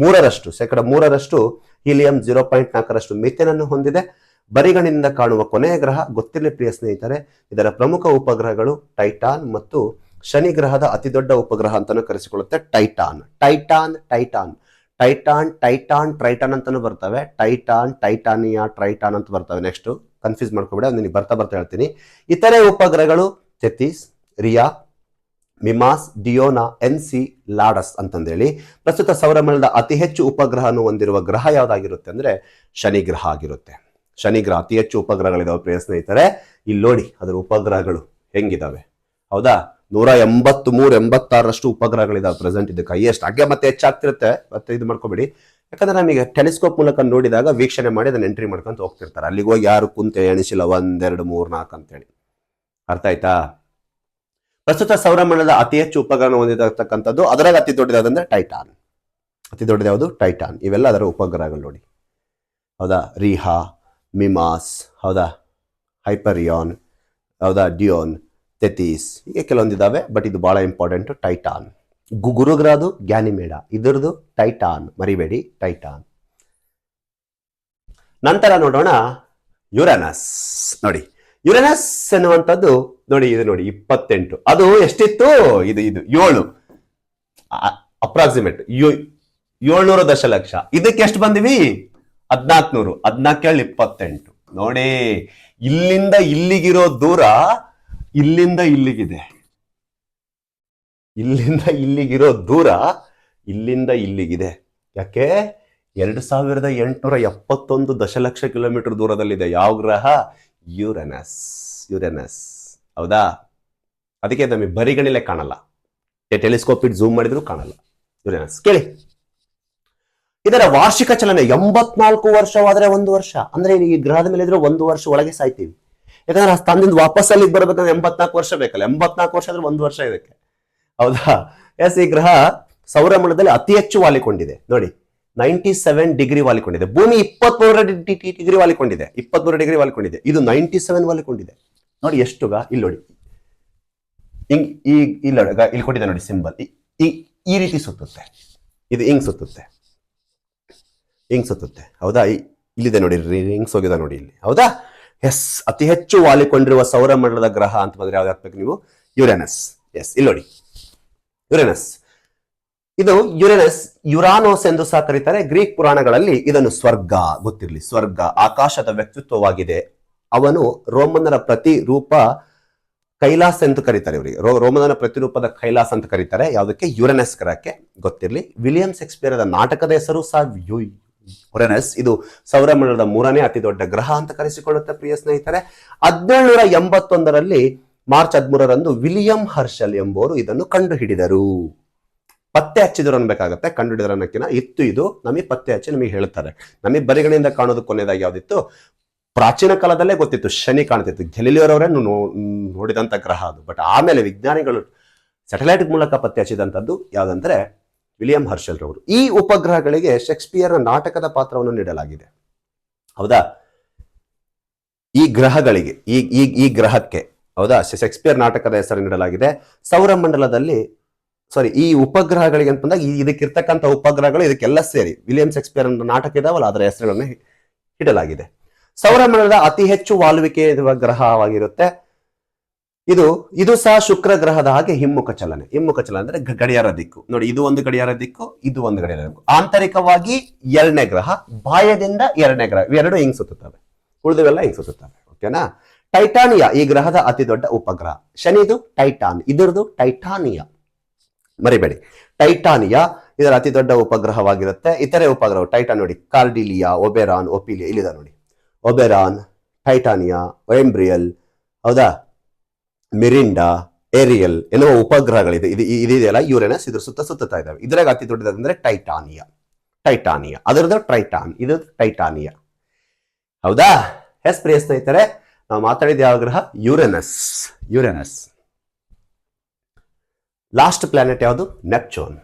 ಮೂರರಷ್ಟು, ಶೇಕಡ ಮೂರರಷ್ಟು ಹೀಲಿಯಂ ಜೀರೋ ಪಾಯಿಂಟ್ ನಾಲ್ಕರಷ್ಟು ಮಿಥೇನ್ ಅನ್ನು ಹೊಂದಿದೆ. ಬರಿಗಣ್ಣಿನಿಂದ ಕಾಣುವ ಕೊನೆಯ ಗ್ರಹ ಗೊತ್ತಿರಲಿ ಪ್ರಿಯ ಸ್ನೇಹಿತರೆ, ಇದರ ಪ್ರಮುಖ ಉಪಗ್ರಹಗಳು ಟೈಟಾನ್ ಮತ್ತು ಶನಿ ಗ್ರಹದ ಅತಿ ದೊಡ್ಡ ಉಪಗ್ರಹ ಅಂತಾನು ಕರೆಸಿಕೊಳ್ಳುತ್ತೆ Titan. Titan Titan. Titan Titan, Triton ಅಂತಾನು ಬರ್ತವೆ. ಟೈಟಾನ್, ಟೈಟಾನಿಯಾ, ಟ್ರೈಟಾನ್ ಅಂತ ಬರ್ತವೆ. ನೆಕ್ಸ್ಟ್ ಕನ್ಫ್ಯೂಸ್ ಮಾಡ್ಕೋಬೇಡ, ನಿನಗೆ ಬರ್ತಾ ಬರ್ತಾ ಹೇಳ್ತೀನಿ. ಇತರೆ ಉಪಗ್ರಹಗಳು ತೆತಿಸ್ ರಿಯಾ, ಮಿಮಾಸ್, ಡಿಯೋನಾ ಎನ್ ಸಿ ಲಾಡಸ್ ಅಂತಂದೇಳಿ. ಪ್ರಸ್ತುತ ಸೌರಮಂಡಲದ ಅತಿ ಹೆಚ್ಚು ಉಪಗ್ರಹವನ್ನು ಹೊಂದಿರುವ ಗ್ರಹ ಯಾವುದಾಗಿರುತ್ತೆ ಅಂದ್ರೆ ಶನಿ ಗ್ರಹ ಆಗಿರುತ್ತೆ. ಶನಿ ಗ್ರಹ ಅತಿ ಹೆಚ್ಚು ಉಪಗ್ರಹಗಳಿದಾವೆ ಪ್ರಿಯ ಸ್ನೇಹಿತರೆ. ಇಲ್ಲಿ ನೋಡಿ, ಅದರ ಉಪಗ್ರಹಗಳು ಹೆಂಗಿದಾವೆ? ಹೌದಾ? ನೂರ ಎಂಬತ್ತು ಮೂರು ಎಂಬತ್ತಾರಷ್ಟು ಉಪಗ್ರಹಗಳಿದಾವೆ ಪ್ರೆಸೆಂಟ್ ಇದಕ್ಕೆ. ಹೈಯೆಸ್ಟ್ ಹಾಗೆ ಮತ್ತೆ ಹೆಚ್ಚಾಗ್ತಿರುತ್ತೆ. ಮತ್ತೆ ಇದು ಮಾಡ್ಕೊಬೇಡಿ. ಯಾಕಂದ್ರೆ ನಮಗೆ ಟೆಲಿಸ್ಕೋಪ್ ಮೂಲಕ ನೋಡಿದಾಗ ವೀಕ್ಷಣೆ ಮಾಡಿ ಅದನ್ನ ಎಂಟ್ರಿ ಮಾಡ್ಕೊಂತ ಹೋಗ್ತಿರ್ತಾರೆ. ಅಲ್ಲಿಗೆ ಹೋಗಿ ಯಾರು ಕುಂತೆ, ಎಣಿಸಿಲ್ಲ, ಒಂದೆರಡು, ಮೂರು, ನಾಲ್ಕು ಅಂತೇಳಿ. ಅರ್ಥ ಆಯ್ತಾ? ಪ್ರಸ್ತುತ ಸೌರಮಂಡಲದ ಅತಿ ಹೆಚ್ಚು ಉಪಗ್ರಹ ಹೊಂದಿರತಕ್ಕಂಥದ್ದು ಅದರಾಗ ಅತಿ ದೊಡ್ಡದಾದಂದ್ರೆ ಟೈಟಾನ್. ಅತಿ ದೊಡ್ಡದು ಯಾವುದು? ಟೈಟಾನ್. ಇವೆಲ್ಲ ಅದರ ಉಪಗ್ರಹಗಳು ನೋಡಿ. ಹೌದಾ? ರೀಹಾ ಮಿಮಾಸ್ ಹೌದಾ ಹೈಪರಿಯಾನ್ ಹೌದಾ ಡಿಯೋನ್ ತೆತೀಸ್ ಹೀಗೆ ಕೆಲವೊಂದಿದ್ದಾವೆ ಬಟ್ ಇದು ಭಾಳ ಇಂಪಾರ್ಟೆಂಟ್ ಟೈಟಾನ್ ಗು ಗುರುಗ್ರಹದು ಗ್ಯಾನಿಮೇಡ ಇದರದು ಟೈಟಾನ್ ಮರಿಬೇಡಿ ಟೈಟಾನ್ ನಂತರ ನೋಡೋಣ ಯುರನಸ್ ನೋಡಿ ಯುರನಸ್ ಎನ್ನುವಂಥದ್ದು, ನೋಡಿ, ಇದು ನೋಡಿ, ಇಪ್ಪತ್ತೆಂಟು. ಅದು ಎಷ್ಟಿತ್ತು? ಇದು ಇದು ಏಳು. ಅಪ್ರಾಕ್ಸಿಮೇಟ್. ಏಳ್ನೂರು ದಶಲಕ್ಷ. ಇದಕ್ಕೆ ಎಷ್ಟು ಬಂದಿವಿ? ಹದ್ನಾಲ್ಕುನೂರು ಹದ್ನಾಲ್ಕೇಳು ಇಪ್ಪತ್ತೆಂಟು. ನೋಡಿ, ಇಲ್ಲಿಂದ ಇಲ್ಲಿಗಿರೋ ದೂರ ಇಲ್ಲಿಂದ ಇಲ್ಲಿಗಿದೆ. ಇಲ್ಲಿಂದ ಇಲ್ಲಿಗಿರೋ ದೂರ ಇಲ್ಲಿಂದ ಇಲ್ಲಿಗಿದೆ. ಯಾಕೆ? ಎರಡು ಸಾವಿರದ ಎಂಟುನೂರ ಎಪ್ಪತ್ತೊಂದು ದಶಲಕ್ಷ ಕಿಲೋಮೀಟರ್ ದೂರದಲ್ಲಿದೆ. ಯಾವ ಗ್ರಹ? ಯುರೆನಸ್. ಯುರೆನಸ್. ಹೌದಾ? ಅದಕ್ಕೆ ನಮಗೆ ಬರಿಗಣಿಲೆ ಕಾಣಲ್ಲ. ಟೆಲಿಸ್ಕೋಪ್ ಇಟ್ಟು ಝೂಮ್ ಮಾಡಿದ್ರು ಕಾಣಲ್ಲ. ಯುರೆನಸ್, ಕೇಳಿ. ಇದರ ವಾರ್ಷಿಕ ಚಲನೆ ಎಂಬತ್ನಾಲ್ಕು ವರ್ಷವಾದ್ರೆ ಒಂದು ವರ್ಷ. ಅಂದ್ರೆ ಈ ಗ್ರಹದ ಮೇಲೆ ಇದ್ರೆ ಒಂದು ವರ್ಷ ಒಳಗೆ ಸಾಯ್ತೀವಿ. ಯಾಕಂದ್ರೆ ಆ ಸ್ಥಾನದಿಂದ ವಾಪಸ್ ಅಲ್ಲಿಗೆ ಬರ್ಬೇಕಂದ್ರೆ ಎಂಬತ್ನಾಲ್ಕು ವರ್ಷ ಬೇಕಲ್ಲ. ಎಂಬತ್ನಾಲ್ಕು ವರ್ಷ ಅಂದ್ರೆ ಒಂದು ವರ್ಷ ಇದಕ್ಕೆ. ಹೌದಾ? ಎಸ್ ಈ ಗ್ರಹ ಸೌರಮಂಡಲದಲ್ಲಿ ಅತಿ ಹೆಚ್ಚು ವಾಲಿಕೊಂಡಿದೆ. ನೋಡಿ ನೈಂಟಿ ಸೆವೆನ್ ಡಿಗ್ರಿ ವಾಲಿಕೊಂಡಿದೆ. ಭೂಮಿ ಇಪ್ಪತ್ಮೂರ ಡಿಗ್ರಿ ವಾಲಿಕೊಂಡಿದೆ. ಇಪ್ಪತ್ಮೂರು ಡಿಗ್ರಿ ವಾಲಿಕೊಂಡಿದೆ. ಇದು ನೈಂಟಿ ಸೆವೆನ್ ವಾಲಿಕೊಂಡಿದೆ. ನೋಡಿ ಎಷ್ಟುಗ ಇಲ್ಲಿ ನೋಡಿ. ಹಿಂಗ್, ಈ, ಇಲ್ಲ ಇಲ್ಲಿ ಕೊಟ್ಟಿದೆ ನೋಡಿ ಸಿಂಬಲ್ ಈ ರೀತಿ ಸುತ್ತುತ್ತೆ. ಇದು ಹಿಂಗ್ ಸುತ್ತುತ್ತೆ. ಹಿಂಗ್ ಸುತ್ತುತ್ತೆ. ಹೌದಾ? ಇಲ್ಲಿದೆ ನೋಡಿ ರಿಂಗ್ಸ್ ಹೋಗಿದೆ ನೋಡಿ ಇಲ್ಲಿ. ಹೌದಾ? ಎಸ್ ಅತಿ ಹೆಚ್ಚು ವಾಲಿಕೊಂಡಿರುವ ಸೌರಮಂಡಲದ ಗ್ರಹ ಅಂತ ಬಂದ್ರೆ ಯಾವ್ದು ಹಾಕ್ಬೇಕು ನೀವು? ಯುರೆನಸ್ ಎಸ್ ಇಲ್ಲಿ ನೋಡಿ. ಯುರೆನಸ್ ಇದು ಯುರೆನಸ್ ಯುರಾನೋಸ್ ಎಂದು ಸಹ ಕರೀತಾರೆ. ಗ್ರೀಕ್ ಪುರಾಣಗಳಲ್ಲಿ ಇದನ್ನು ಸ್ವರ್ಗ ಗೊತ್ತಿರಲಿ. ಸ್ವರ್ಗ, ಆಕಾಶದ ವ್ಯಕ್ತಿತ್ವವಾಗಿದೆ. ಅವನು ರೋಮನ್ನರ ಪ್ರತಿ ರೂಪ ಕೈಲಾಸ್ ಎಂದು ಕರೀತಾರೆ ಇವರಿಗೆ. ರೋಮನನ ಪ್ರತಿರೂಪದ ಕೈಲಾಸ್ ಅಂತ ಕರೀತಾರೆ. ಯಾವುದಕ್ಕೆ? ಯುರೆನಸ್ ಗ್ರಹಕ್ಕೆ ಗೊತ್ತಿರಲಿ. ವಿಲಿಯಮ್ ಶೇಕ್ಸ್ಪಿಯರ್ ನಾಟಕದ ಹೆಸರು ಸಹ ಯು ಇದು ಸೌರಮಂಡಲದ ಮೂರನೇ ಅತಿ ದೊಡ್ಡ ಗ್ರಹ ಅಂತ ಕರೆಸಿಕೊಳ್ಳುತ್ತೆ ಪ್ರಿಯ ಸ್ನೇಹಿತರೆ. ಹದಿನೇಳುನೂರ ಎಂಬತ್ತೊಂದರಲ್ಲಿ ಮಾರ್ಚ್ ಹದಿಮೂರರಂದು ವಿಲಿಯಂ ಹರ್ಷಲ್ ಎಂಬುವರು ಇದನ್ನು ಕಂಡುಹಿಡಿದರು. ಪತ್ತೆ ಹಚ್ಚಿದ್ರು ಅನ್ಬೇಕಾಗತ್ತೆ, ಕಂಡುಹಿಡಿದ್ರು ಅನ್ನೋಕ್ಕಿಂತ ಇತ್ತು ಇದು, ನಮಗೆ ಪತ್ತೆ ಹಚ್ಚಿ ನಮಗೆ ಹೇಳ್ತಾರೆ. ನಮಗೆ ಬರಿಗಣಿಯಿಂದ ಕಾಣೋದು ಕೊನೆಯದಾಗಿ ಯಾವ್ದಿತ್ತು? ಪ್ರಾಚೀನ ಕಾಲದಲ್ಲೇ ಗೊತ್ತಿತ್ತು, ಶನಿ ಕಾಣ್ತಿತ್ತು. ಗೆಲಿಲಿಯವರವರೇ ನೋಡಿದಂತ ಗ್ರಹ ಅದು. ಬಟ್ ಆಮೇಲೆ ವಿಜ್ಞಾನಿಗಳು ಸ್ಯಾಟಲೈಟ್ ಮೂಲಕ ಪತ್ತೆ ಹಚ್ಚಿದಂಥದ್ದು ಯಾವ್ದಂದ್ರೆ ವಿಲಿಯಂ ಹರ್ಷಲ್ ರವರು. ಈ ಉಪಗ್ರಹಗಳಿಗೆ ಶೇಕ್ಸ್ಪಿಯರ್ ನಾಟಕದ ಪಾತ್ರವನ್ನು ನೀಡಲಾಗಿದೆ. ಹೌದಾ? ಈ ಗ್ರಹಗಳಿಗೆ, ಈ ಈ ಈ ಗ್ರಹಕ್ಕೆ, ಹೌದಾ? ಶೇಕ್ಸ್ಪಿಯರ್ ನಾಟಕದ ಹೆಸರು ನೀಡಲಾಗಿದೆ. ಸೌರಮಂಡಲದಲ್ಲಿ ಸಾರಿ ಈ ಉಪಗ್ರಹಗಳಿಗೆ ಅಂತಂದಾಗ ಇದಕ್ಕಿರ್ತಕ್ಕಂಥ ಉಪಗ್ರಹಗಳು ಇದಕ್ಕೆಲ್ಲ ಸೇರಿ, ವಿಲಿಯಂ ಶೇಕ್ಸ್ಪಿಯರ್ ನಾಟಕ ಇದಾವಲ್ಲ, ಅದರ ಹೆಸರುಗಳನ್ನು ಇಡಲಾಗಿದೆ ಸೌರಮಂಡಲದ ಅತಿ ಹೆಚ್ಚು ವಾಲುವಿಕೆ ಇರುವ ಗ್ರಹವಾಗಿರುತ್ತೆ. ಇದು ಇದು ಸಹ ಶುಕ್ರ ಗ್ರಹದ ಹಾಗೆ ಹಿಮ್ಮುಖ ಚಲನೆ. ಹಿಮ್ಮುಖ ಚಲನೆ ಅಂದ್ರೆ ಗಡಿಯಾರ ದಿಕ್ಕು. ನೋಡಿ, ಇದು ಒಂದು ಗಡಿಯಾರ ದಿಕ್ಕು, ಇದು ಒಂದು ಗಡಿಯಾರ ದಿಕ್ಕು. ಆಂತರಿಕವಾಗಿ ಎರಡನೇ ಗ್ರಹ ಬಾಹ್ಯದಿಂದ ಎರಡನೇ ಗ್ರಹ. ಇವೆರಡು ಹಿಂಗ್ ಸುತ್ತುತ್ತವೆ? ಉಳಿದವೆಲ್ಲ ಹಿಂಗ್ ಸುತ್ತುತ್ತವೆ? ಓಕೆನಾ ಟೈಟಾನಿಯಾ, ಈ ಗ್ರಹದ ಅತಿ ದೊಡ್ಡ ಉಪಗ್ರಹ. ಶನಿದು ಟೈಟಾನ್, ಇದರದು ಟೈಟಾನಿಯಾ. ಮರಿಬೇಡಿ. ಟೈಟಾನಿಯಾ ಇದರ ಅತಿ ದೊಡ್ಡ ಉಪಗ್ರಹವಾಗಿರುತ್ತೆ. ಇತರೆ ಉಪಗ್ರಹ ಟೈಟಾನ್ ನೋಡಿ, ಕಾರ್ಡಿಲಿಯಾ, ಒಬೆರಾನ್, ಒಪಿಲಿಯಾ, ಇಲ್ಲಿದೆ ನೋಡಿ. ಒಬೆರಾನ್, ಟೈಟಾನಿಯಾ ಎಂಬ್ರಿಯಲ್ ಹೌದಾ? ಮಿರಿಂಡಾ, ಏರಿಯಲ್ ಎನ್ನುವ ಉಪಗ್ರಹಗಳಿದೆ. ಇದು ಇದು ಇದೆಯಲ್ಲ ಯುರೆನಸ್ ಇದ್ರ ಸುತ್ತ ಸುತ್ತಾ ಇದ್ದಾವೆ ಇದ್ರಾಗ ಅತಿ ದೊಡ್ಡದಂದ್ರೆ ಟೈಟಾನಿಯಾ. ಟೈಟಾನಿಯಾ. ಅದರದ್ದು ಟೈಟಾನ್ ಇದು ಟೈಟಾನಿಯಾ. ಹೌದಾ? ಎಸ್ ಪ್ರಿಯ ಸ್ನೇಹಿತರೆ, ನಾವು ಮಾತಾಡಿದ ಯಾವ ಗ್ರಹ? ಯುರೆನಸ್. ಯುರೆನಸ್. ಲಾಸ್ಟ್ ಪ್ಲಾನೆಟ್ ಯಾವುದು? ನೆಪ್ಚೂನ್.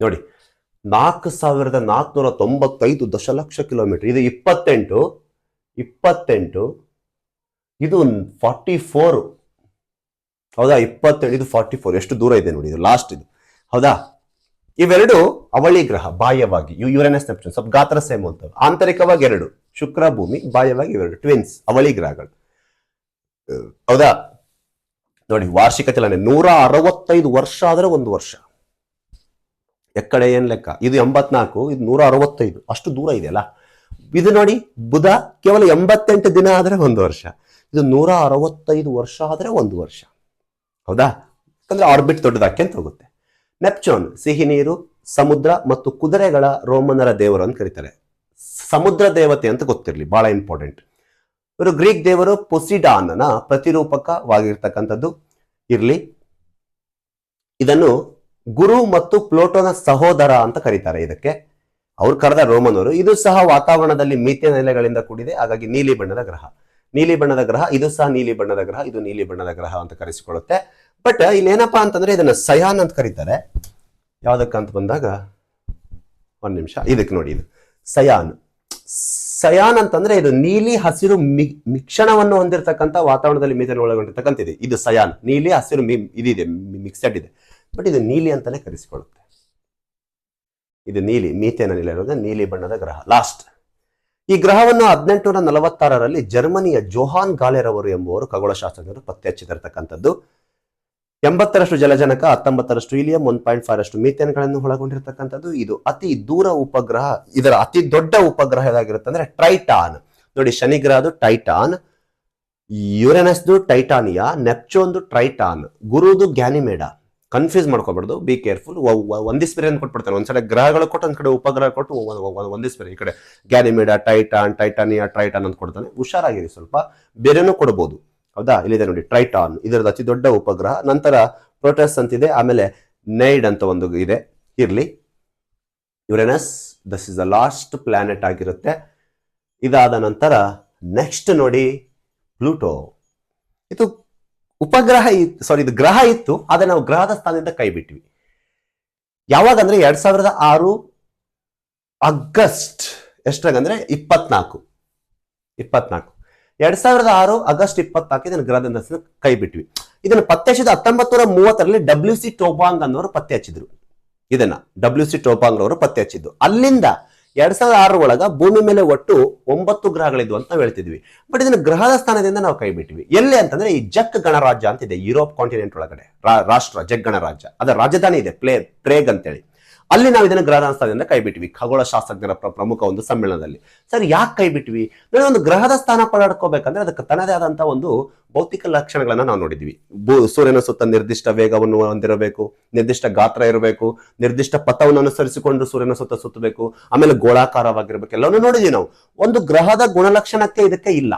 ನೋಡಿ, ನಾಲ್ಕು ಸಾವಿರದ ನಾಲ್ಕುನೂರ ತೊಂಬತ್ತೈದು ದಶಲಕ್ಷ ಕಿಲೋಮೀಟರ್. ಇದು ಇಪ್ಪತ್ತೆಂಟು ಇಪ್ಪತ್ತೆಂಟು ಇದು ಫಾರ್ಟಿ ಫೋರ್ ಹೌದಾ, ಇಪ್ಪತ್ತೇಳು, ಇದು ಫಾರ್ಟಿ ಫೋರ್ ಎಷ್ಟು ದೂರ ಇದೆ ನೋಡಿ, ಇದು ಲಾಸ್ಟ್ ಇದು. ಹೌದಾ? ಇವೆರಡು ಅವಳಿ ಗ್ರಹ, ಬಾಹ್ಯವಾಗಿ. ಯುರೆನಸ್ ನೆಪ್ಚೂನ್ ಸ್ವಲ್ಪ ಗಾತ್ರ ಸೇಮ್ ಅಂತ ಆಂತರಿಕವಾಗಿ ಎರಡು, ಶುಕ್ರ, ಭೂಮಿ, ಬಾಹ್ಯವಾಗಿ ಇವೆರಡು ಟ್ವಿನ್ಸ್ ಅವಳಿ ಗ್ರಹಗಳು. ಹೌದಾ? ನೋಡಿ, ವಾರ್ಷಿಕ ಚಲನೆ, ನೂರ ಅರವತ್ತೈದು ವರ್ಷ ಆದರೆ ಒಂದು ವರ್ಷ. ಎಕ್ಕಡೆ ಏನ್ ಲೆಕ್ಕ? ಇದು ಎಂಬತ್ನಾಲ್ಕು, ಇದು ನೂರ ಅರವತ್ತೈದು. ಅಷ್ಟು ದೂರ ಇದೆಯಲ್ಲ? ಇದು ನೋಡಿ, ಬುಧ ಕೇವಲ ಎಂಬತ್ತೆಂಟು ದಿನ ಆದರೆ ಒಂದು ವರ್ಷ. ಇದು ನೂರ ಅರವತ್ತೈದು ವರ್ಷ ಆದ್ರೆ ಒಂದು ವರ್ಷ. ಹೌದಾ? ಯಾಕಂದ್ರೆ ಆರ್ಬಿಟ್ ದೊಡ್ಡದಾಕೆ ಅಂತ ಹೋಗುತ್ತೆ. ನೆಪ್ಚೂನ್ ಸಿಹಿ ನೀರು, ಸಮುದ್ರ ಮತ್ತು ಕುದುರೆಗಳ ರೋಮನರ ದೇವರು ಅಂತ ಕರೀತಾರೆ. ಸಮುದ್ರ ದೇವತೆ ಅಂತ ಗೊತ್ತಿರಲಿ ಬಹಳ ಇಂಪಾರ್ಟೆಂಟ್ ಇವರು ಗ್ರೀಕ್ ದೇವರು ಪೊಸಿಡಾನನ ಪ್ರತಿರೂಪಕವಾಗಿರ್ತಕ್ಕಂಥದ್ದು. ಇರಲಿ. ಇದನ್ನು ಗುರು ಮತ್ತು ಪ್ಲೋಟೋನ ಸಹೋದರ ಅಂತ ಕರೀತಾರೆ ಇದಕ್ಕೆ. ಅವ್ರು ಕರೆದ ರೋಮನವರು ಇದು ಸಹ ವಾತಾವರಣದಲ್ಲಿ ಮೀಥೇನ್ ನೆಲೆಗಳಿಂದ ಕೂಡಿದೆ, ಹಾಗಾಗಿ ನೀಲಿ ಬಣ್ಣದ ಗ್ರಹ. ನೀಲಿ ಬಣ್ಣದ ಗ್ರಹ, ಇದು ಸಹ ನೀಲಿ ಬಣ್ಣದ ಗ್ರಹ, ಇದು ನೀಲಿ ಬಣ್ಣದ ಗ್ರಹ ಅಂತ ಕರೆಸಿಕೊಳ್ಳುತ್ತೆ. ಬಟ್ ಇಲ್ಲಿ ಏನಪ್ಪಾ ಅಂತಂದ್ರೆ ಇದನ್ನ ಸಯಾನ್ ಅಂತ ಕರೀತಾರೆ. ಯಾವ್ದಕ್ಕಂತ ಬಂದಾಗ, ಒಂದ್ ನಿಮಿಷ, ಇದಕ್ಕೆ ನೋಡಿ ಇದು. ಸಯಾನ್. ಸಯಾನ್ ಅಂತಂದ್ರೆ ಇದು ನೀಲಿ ಹಸಿರು ಮಿ- ಮಿಶ್ರಣವನ್ನು ಹೊಂದಿರತಕ್ಕಂಥ ವಾತಾವರಣದಲ್ಲಿ ಮೀಥೇನ್ ಒಳಗೊಂಡಿರ್ತಕ್ಕಂಥ ಇದೆ. ಸಯಾನ್. ನೀಲಿ ಹಸಿರು ಮಿ ಇದಿದೆ ಮಿಕ್ಸೆಡ್ ಇದೆ. ಬಟ್ ಇದು ನೀಲಿ ಅಂತಾನೆ ಕರೆಸಿಕೊಳ್ಳುತ್ತೆ. ಇದು ನೀಲಿ ಮೀಥೇನಲ್ಲಿ ನೀಲಿ ಬಣ್ಣದ ಗ್ರಹ. ಲಾಸ್ಟ್ ಈ ಗ್ರಹವನ್ನು ಹದಿನೆಂಟುನೂರ ನಲವತ್ತಾರರಲ್ಲಿ ಜರ್ಮನಿಯ ಜೋಹಾನ್ ಗಾಲೆರ್ ಅವರು ಎಂಬುವರು ಖಗೋಳಶಾಸ್ತ್ರಜ್ಞರು ಪತ್ತೆ ಹಚ್ಚಿದಿರ್ತಕ್ಕಂಥದ್ದು ಎಂಬತ್ತರಷ್ಟು ಜಲಜನಕ, ಹತ್ತೊಂಬತ್ತರಷ್ಟು ಇಲಿಯಂ ಒನ್ ಪಾಯಿಂಟ್ ಫೈವ್ ಅಷ್ಟು ಮೀಥೇನ್ಗಳನ್ನು ಒಳಗೊಂಡಿರ್ತಕ್ಕಂಥದ್ದು. ಇದು ಅತಿ ದೂರ ಉಪಗ್ರಹ, ಇದರ ಅತಿ ದೊಡ್ಡ ಉಪಗ್ರಹ ಇದಾಗಿರುತ್ತೆ ಅಂದ್ರೆ ಟ್ರೈಟಾನ್. ನೋಡಿ ಶನಿ ಗ್ರಹದು ಟೈಟಾನ್ ಯುರೆನಸ್ದು ಟೈಟಾನಿಯಾ ನೆಪ್ಚೋನ್ದು ಟ್ರೈಟಾನ್, ಗುರುದು ಗ್ಯಾನಿಮೇಡ. ಕನ್ಫ್ಯೂಸ್ ಮಾಡ್ಕೋಬಾರ್ದು. ಬಿ ಕೇರ್ಫುಲ್ ಒಂದಿಸ್ ಬೇರೆ ಕೊಟ್ಬಿಡ್ತಾರೆ ಒಂದ್ಸಲ ಗ್ರಹಗಳು ಕೊಟ್ಟು, ಒಂದ್ ಕಡೆ ಉಪಗ್ರಹ ಕೊಟ್ಟು ಒಂದೇ ಬೇರೆ ಈ ಕಡೆ ಗ್ಯಾನಿಮೇಡ ಟೈಟಾನ್ ಟೈಟಾನಿಯಾ ಟ್ರೈಟಾನ್ ಅಂತ ಕೊಡ್ತಾನೆ. ಹುಷಾರಾಗಿರಿ ಸ್ವಲ್ಪ. ಬೇರೆನೂ ಕೊಡ್ಬೋದು. ಹೌದಾ? ಇಲ್ಲಿದೆ ನೋಡಿ ಟ್ರೈಟಾನ್ ಇದರದ್ದು ಅತಿ ದೊಡ್ಡ ಉಪಗ್ರಹ. ನಂತರ ಪ್ರೋಟಸ್ ಅಂತಿದೆ. ಆಮೇಲೆ ನೈಡ್ ಅಂತ ಒಂದು ಇದೆ. ಇರ್ಲಿ. Uranus thus is the last planet ಆಗಿರುತ್ತೆ. ಇದಾದ ನಂತರ ನೆಕ್ಸ್ಟ್ ನೋಡಿ ಪ್ಲೂಟೋ ಇದು ಉಪಗ್ರಹ ಇತ್ತು ಸಾರಿ ಇದು ಗ್ರಹ ಇತ್ತು, ಆದರೆ ನಾವು ಗ್ರಹದ ಸ್ಥಾನದಿಂದ ಕೈ ಬಿಟ್ವಿ. ಯಾವಾಗ ಅಂದ್ರೆ ಎರಡ್ ಸಾವಿರದ ಆರು ಆಗಸ್ಟ್ ಎಷ್ಟಾಗಂದ್ರೆ ಇಪ್ಪತ್ನಾಲ್ಕು. ಇಪ್ಪತ್ನಾಲ್ಕು. ಎರಡ್ ಸಾವಿರದ ಆರು ಆಗಸ್ಟ್ ಇಪ್ಪತ್ನಾಲ್ಕು ಇದನ್ನು ಗ್ರಹದಿಂದ ಕೈ ಬಿಟ್ವಿ. ಇದನ್ನು ಪತ್ತೆ ಹಚ್ಚಿದ ಹತ್ತೊಂಬತ್ತು ನೂರ ಮೂವತ್ತರಲ್ಲಿ ಡಬ್ಲ್ಯೂ ಸಿ ಟೋಬಾಂಗ್ ಅನ್ನೋರು ಪತ್ತೆ ಹಚ್ಚಿದ್ರು ಇದನ್ನ ಡಬ್ಲ್ಯೂ ಸಿ ಟೋಬಾಂಗ್ ಅವರು ಪತ್ತೆ ಹಚ್ಚಿದ್ದು ಅಲ್ಲಿಂದ ಎರಡ್ ಸಾವಿರದ ಆರು ಒಳಗ ಭೂಮಿ ಮೇಲೆ ಒಟ್ಟು ಒಂಬತ್ತು ಗ್ರಹಗಳಿದ್ವು ಅಂತ ಹೇಳ್ತಿದ್ವಿ. ಬಟ್ ಇದನ್ನ ಗ್ರಹದ ಸ್ಥಾನದಿಂದ ನಾವು ಕೈ ಬಿಟ್ವಿ ಎಲ್ಲಿ ಅಂತಂದ್ರೆ ಈ ಜಕ್ ಗಣರಾಜ್ಯ ಅಂತ ಇದೆ, ಯುರೋಪ್ ಕಾಂಟಿನೆಂಟ್ ಒಳಗಡೆ. ರಾಷ್ಟ್ರ ಜಗ್ ಗಣರಾಜ್ಯ. ಅದರ ರಾಜಧಾನಿ ಇದೆ, ಪ್ಲೇ, ಪ್ರೇಗ್ ಅಂತೇಳಿ. ಅಲ್ಲಿ ನಾವು ಇದನ್ನ ಗ್ರಹದ ಸ್ಥಾನದಿಂದ ಕೈ ಖಗೋಳ ಶಾಸ್ತ್ರಜ್ಞರ ಪ್ರಮುಖ ಒಂದು ಸಮ್ಮೇಳನದಲ್ಲಿ. ಸರ್, ಯಾಕೆ ಕೈ ಬಿಟ್ವಿ? ಒಂದು ಗ್ರಹದ ಸ್ಥಾನ ಪಡಾಡ್ಕೋಬೇಕಂದ್ರೆ ಅದಕ್ಕೆ ತನ್ನದೇ ಆದಂತಹ ಒಂದು ಭೌತಿಕ ಲಕ್ಷಣಗಳನ್ನು ನಾವು ನೋಡಿದ್ವಿ. ಭೂ, ಸೂರ್ಯನ ಸುತ್ತ ನಿರ್ದಿಷ್ಟ ವೇಗವನ್ನು ಹೊಂದಿರಬೇಕು, ನಿರ್ದಿಷ್ಟ ಗಾತ್ರ ಇರಬೇಕು, ನಿರ್ದಿಷ್ಟ ಪಥವನ್ನು ಅನುಸರಿಸಿಕೊಂಡು ಸೂರ್ಯನ ಸುತ್ತ ಸುತ್ತಬೇಕು, ಆಮೇಲೆ ಗೋಳಾಕಾರವಾಗಿರ್ಬೇಕು, ಎಲ್ಲವನ್ನೂ ನೋಡಿದ್ವಿ ನಾವು. ಒಂದು ಗ್ರಹದ ಗುಣಲಕ್ಷಣಕ್ಕೆ ಇದಕ್ಕೆ ಇಲ್ಲ.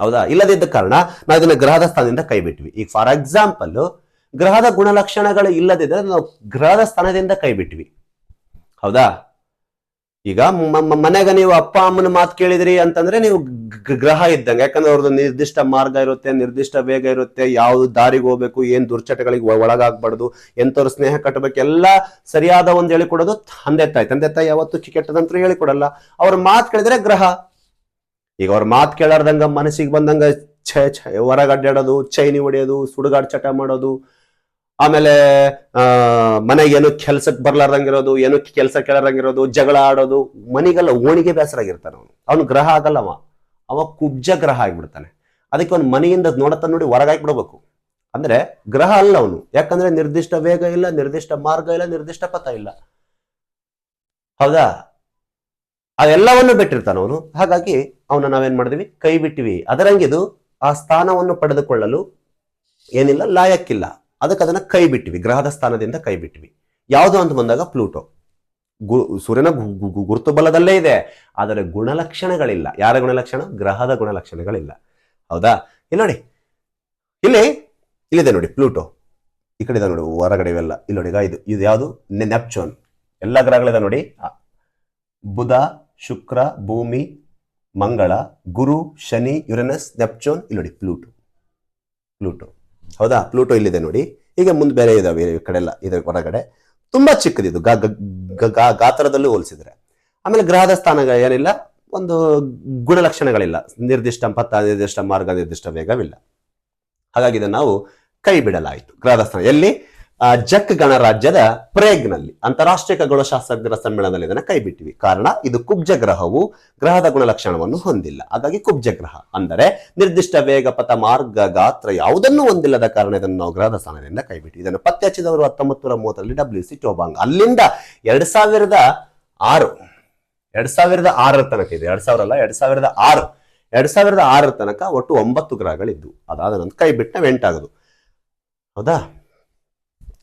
ಹೌದಾ? ಇಲ್ಲದಿದ್ದ ಕಾರಣ ನಾವು ಇದನ್ನ ಗ್ರಹದ ಸ್ಥಾನದಿಂದ ಕೈ ಬಿಟ್ವಿ ಈಗ ಫಾರ್ ಎಕ್ಸಾಂಪಲ್ ಗ್ರಹದ ಗುಣಲಕ್ಷಣಗಳು ಇಲ್ಲದಿದ್ದರೆ ನಾವು ಗ್ರಹದ ಸ್ಥಾನದಿಂದ ಕೈ ಬಿಟ್ವಿ ಹೌದಾ? ಈಗ ಮನೆಗೆ ನೀವು ಅಪ್ಪ ಅಮ್ಮನ ಮಾತು ಕೇಳಿದ್ರಿ ಅಂತಂದ್ರೆ ನೀವು ಗ್ರಹ ಇದ್ದಂಗೆ. ಯಾಕಂದ್ರೆ ಅವ್ರದ್ದು ನಿರ್ದಿಷ್ಟ ಮಾರ್ಗ ಇರುತ್ತೆ, ನಿರ್ದಿಷ್ಟ ವೇಗ ಇರುತ್ತೆ, ಯಾವ್ದು ದಾರಿಗೆ ಹೋಗ್ಬೇಕು, ಏನ್ ದುರ್ಚಟಗಳಿಗೆ ಒಳಗಾಗ್ಬಾರ್ದು ಎಂತವ್ರ ಸ್ನೇಹ ಕಟ್ಟಬೇಕು, ಎಲ್ಲ ಸರಿಯಾದ ಒಂದು ಹೇಳಿಕೊಡೋದು ತಂದೆ ತಾಯಿ. ತಂದೆ ತಾಯಿ ಯಾವತ್ತು ಹೇಳಿ ಹೇಳಿಕೊಡಲ್ಲ. ಅವ್ರ ಮಾತು ಕೇಳಿದ್ರೆ ಗ್ರಹ. ಈಗ ಅವ್ರ ಮಾತು ಕೇಳಾರ್ದಂಗ ಮನಸ್ಸಿಗೆ ಬಂದಂಗ ಛ, ಹೊರಗಡ್ಡಾಡೋದು, ಚೈನಿ ಹೊಡೆಯೋದು, ಸುಡುಗಾಡ್ ಚಟ ಮಾಡೋದು ಆಮೇಲೆ ಮನೆಗೆ ಏನು ಕೆಲ್ಸಕ್ಕೆ ಬರ್ಲಾರ್ದಂಗಿರೋದು, ಏನು ಕೆಲಸ ಕೇಳಾರಂಗಿರೋದು ಜಗಳ ಆಡೋದು, ಮನೆಗೆಲ್ಲ ಓಣಿಗೆ ಬೇಸರಾಗಿರ್ತಾನೆ ಅವನು. ಅವನು ಗ್ರಹ ಆಗಲ್ಲ ಅವ ಕುಬ್ಜ ಗ್ರಹ ಆಗಿಬಿಡ್ತಾನೆ. ಅದಕ್ಕೆ ಅವನು ಮನೆಯಿಂದ ನೋಡತ್ತ ನೋಡಿ ಹೊರಗಾಕ್ಬಿಡ್ಬೇಕು ಅಂದ್ರೆ ಗ್ರಹ ಅಲ್ಲ ಅವನು. ಯಾಕಂದ್ರೆ ನಿರ್ದಿಷ್ಟ ವೇಗ ಇಲ್ಲ, ನಿರ್ದಿಷ್ಟ ಮಾರ್ಗ ಇಲ್ಲ, ನಿರ್ದಿಷ್ಟ ಪಥ ಇಲ್ಲ. ಹೌದಾ? ಅದೆಲ್ಲವನ್ನು ಬಿಟ್ಟಿರ್ತಾನ ಅವನು. ಹಾಗಾಗಿ ಅವನ ನಾವೇನ್ ಮಾಡಿದ್ವಿ? ಕೈ ಬಿಟ್ಟಿವಿ. ಅದರಂಗಿದು ಆ ಸ್ಥಾನವನ್ನು ಪಡೆದುಕೊಳ್ಳಲು ಏನಿಲ್ಲ, ಲಾಯಕ್ಕಿಲ್ಲ. ಅದಕ್ಕೆ ಅದನ್ನ ಕೈ ಬಿಟ್ಟಿವಿ ಗ್ರಹದ ಸ್ಥಾನದಿಂದ ಕೈ ಬಿಟ್ಟಿವಿ ಯಾವುದು ಅಂತ ಬಂದಾಗ ಪ್ಲೂಟೋ. ಗು, ಸೂರ್ಯನ ಗುರುತು ಬಲದಲ್ಲೇ ಇದೆ, ಆದರೆ ಗುಣಲಕ್ಷಣಗಳಿಲ್ಲ. ಯಾರ ಗುಣಲಕ್ಷಣ? ಗ್ರಹದ ಗುಣಲಕ್ಷಣಗಳಿಲ್ಲ. ಹೌದಾ? ಇಲ್ಲಿ ನೋಡಿ. ಇಲ್ಲಿ, ಇಲ್ಲಿದೆ ನೋಡಿ ಪ್ಲೂಟೋ. ಈ ಕಡೆ ಇದೆ ನೋಡಿ, ಹೊರಗಡೆ ಇವೆಲ್ಲ. ಇಲ್ಲಿ ನೋಡಿ ಇದು ಇದು ಯಾವುದು? ನೆಪ್ಚೋನ್. ಎಲ್ಲ ಗ್ರಹಗಳಿದೆ ನೋಡಿ. ಬುಧ, ಶುಕ್ರ, ಭೂಮಿ, ಮಂಗಳ, ಗುರು, ಶನಿ, ಯುರೆನಸ್, ನೆಪ್ಚೋನ್. ಇಲ್ಲಿ ನೋಡಿ ಪ್ಲೂಟೋ. ಪ್ಲೂಟೋ. ಹೌದಾ? ಪ್ಲೂಟೋ ಇಲ್ಲಿದೆ ನೋಡಿ. ಈಗ ಮುಂದೆ ಬೇರೆ ಇದಾವೆ ಈ ಕಡೆ ಎಲ್ಲ, ಇದರ ಹೊರಗಡೆ. ತುಂಬಾ ಚಿಕ್ಕದಿದು ಗಾತ್ರದಲ್ಲೂ ಹೋಲಿಸಿದ್ರೆ. ಆಮೇಲೆ ಗ್ರಹದ ಸ್ಥಾನಗಳು ಏನಿಲ್ಲ, ಒಂದು ಗುಣಲಕ್ಷಣಗಳಿಲ್ಲ. ನಿರ್ದಿಷ್ಟ ಪಥ, ನಿರ್ದಿಷ್ಟ ಮಾರ್ಗ, ನಿರ್ದಿಷ್ಟ ವೇಗವಿಲ್ಲ. ಹಾಗಾಗಿ ಇದನ್ನು ನಾವು ಕೈ ಬಿಡಲಾಯಿತು. ಗ್ರಹದ ಸ್ಥಾನ ಎಲ್ಲಿ? ಜಕ್ ಗಣರಾಜ್ಯದ ಪ್ರೇಗ್ನಲ್ಲಿ ಅಂತಾರಾಷ್ಟ್ರೀಯ ಖಗೋಳಶಾಸ್ತ್ರಜ್ಞರ ಸಮ್ಮೇಳನದಲ್ಲಿ ಇದನ್ನ ಕೈಬಿಟ್ಟಿವಿ. ಕಾರಣ, ಇದು ಕುಬ್ಜ ಗ್ರಹವು ಗ್ರಹದ ಗುಣಲಕ್ಷಣವನ್ನು ಹೊಂದಿಲ್ಲ. ಹಾಗಾಗಿ ಕುಬ್ಜ ಗ್ರಹ ಅಂದರೆ ನಿರ್ದಿಷ್ಟ ವೇಗ ಪಥ ಮಾರ್ಗ ಗಾತ್ರ ಯಾವುದನ್ನೂ ಹೊಂದಿಲ್ಲದ ಕಾರಣ ಇದನ್ನು ನಾವು ಗ್ರಹದ ಸ್ಥಾನದಿಂದ ಕೈ ಬಿಟ್ಟಿವಿ ಇದನ್ನು ಪತ್ತೆ ಹಚ್ಚಿದವರು ಹತ್ತೊಂಬತ್ತು ನೂರ ಮೂವತ್ತರಲ್ಲಿ ಡಬ್ಲ್ಯೂ ಸಿ ಟೋಬಾಂಗ್ ಅಲ್ಲಿಂದ ಎರಡ್ ಸಾವಿರದ ಆರು, ಎರಡ್ ಸಾವಿರದ ಆರರ ತನಕ ಇದೆ. ಎರಡ್ ಸಾವಿರ ಅಲ್ಲ, ಎರಡ್ ಸಾವಿರದ ಆರು, ಎರಡ್ ಸಾವಿರದ ಆರರ ತನಕ ಒಟ್ಟು ಒಂಬತ್ತು ಗ್ರಹಗಳಿದ್ದವು ಅದಾದ ನಂತರ ಕೈ ಬಿಟ್ಟ ಎಂಟಾಗದು ಹೌದಾ?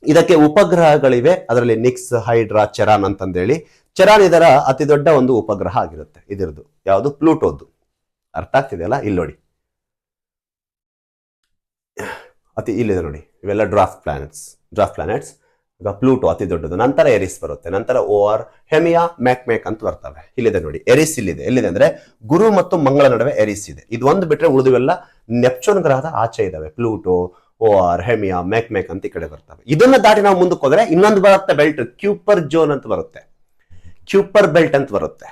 ಇದಕ್ಕೆ ಉಪಗ್ರಹಗಳಿವೆ. ಅದರಲ್ಲಿ ನಿಕ್ಸ್, ಹೈಡ್ರಾ, ಚರಾನ್ ಅಂತಂದೇಳಿ. ಚರಾನ್ ಇದರ ಅತಿ ದೊಡ್ಡ ಒಂದು ಉಪಗ್ರಹ ಆಗಿರುತ್ತೆ. ಇದಿರದು ಯಾವುದು? ಪ್ಲೂಟೋದ್ದು. ಅರ್ಥ ಆಗ್ತಿದೆಯಲ್ಲ? ಇಲ್ಲಿ ನೋಡಿ. ಅತಿ ಇಲ್ಲಿದೆ ನೋಡಿ. ಇವೆಲ್ಲ ಡ್ರಾಫ್ಟ್ ಪ್ಲಾನೆಟ್ಸ್. Dwarf planets. ಈಗ ಪ್ಲೂಟೋ ಅತಿ ದೊಡ್ಡದು. ನಂತರ ಎರಿಸ್ ಬರುತ್ತೆ. ನಂತರ ಓ ಆರ್, ಹೆಮಿಯಾ ಮ್ಯಾಕ್ ಮ್ಯಾಕ್ ಅಂತ ಬರ್ತವೆ. ಇಲ್ಲಿದೆ ನೋಡಿ. ಎರಿಸ್ ಇಲ್ಲಿದೆ. ಎಲ್ಲಿದೆ ಅಂದ್ರೆ ಗುರು ಮತ್ತು ಮಂಗಳ ನಡುವೆ ಎರಿಸ್ ಇದೆ. ಇದು ಒಂದು ಬಿಟ್ರೆ ಉಳಿದುವೆಲ್ಲ ನೆಪ್ಚೂನ್ ಗ್ರಹದ ಆಚೆ ಇದಾವೆ. ಪ್ಲೂಟೋ ಓ ಅರ್ಹೆಮಿಯಾ ಹೆಮಿಯಾ ಮೆಕ್ ಮ್ಯಾಕ್ ಅಂತ ಈ ಕಡೆ ಬರ್ತವೆ. ಇದನ್ನ ದಾಟಿ ನಾವು ಮುಂದಕ್ಕೆ ಹೋದ್ರೆ ಇನ್ನೊಂದು ಬರುತ್ತೆ ಬೆಲ್ಟ್ ಕ್ಯೂಪರ್ ಜೋನ್ ಅಂತ ಬರುತ್ತೆ. ಕ್ಯೂಪರ್ ಬೆಲ್ಟ್ ಅಂತ ಬರುತ್ತೆ.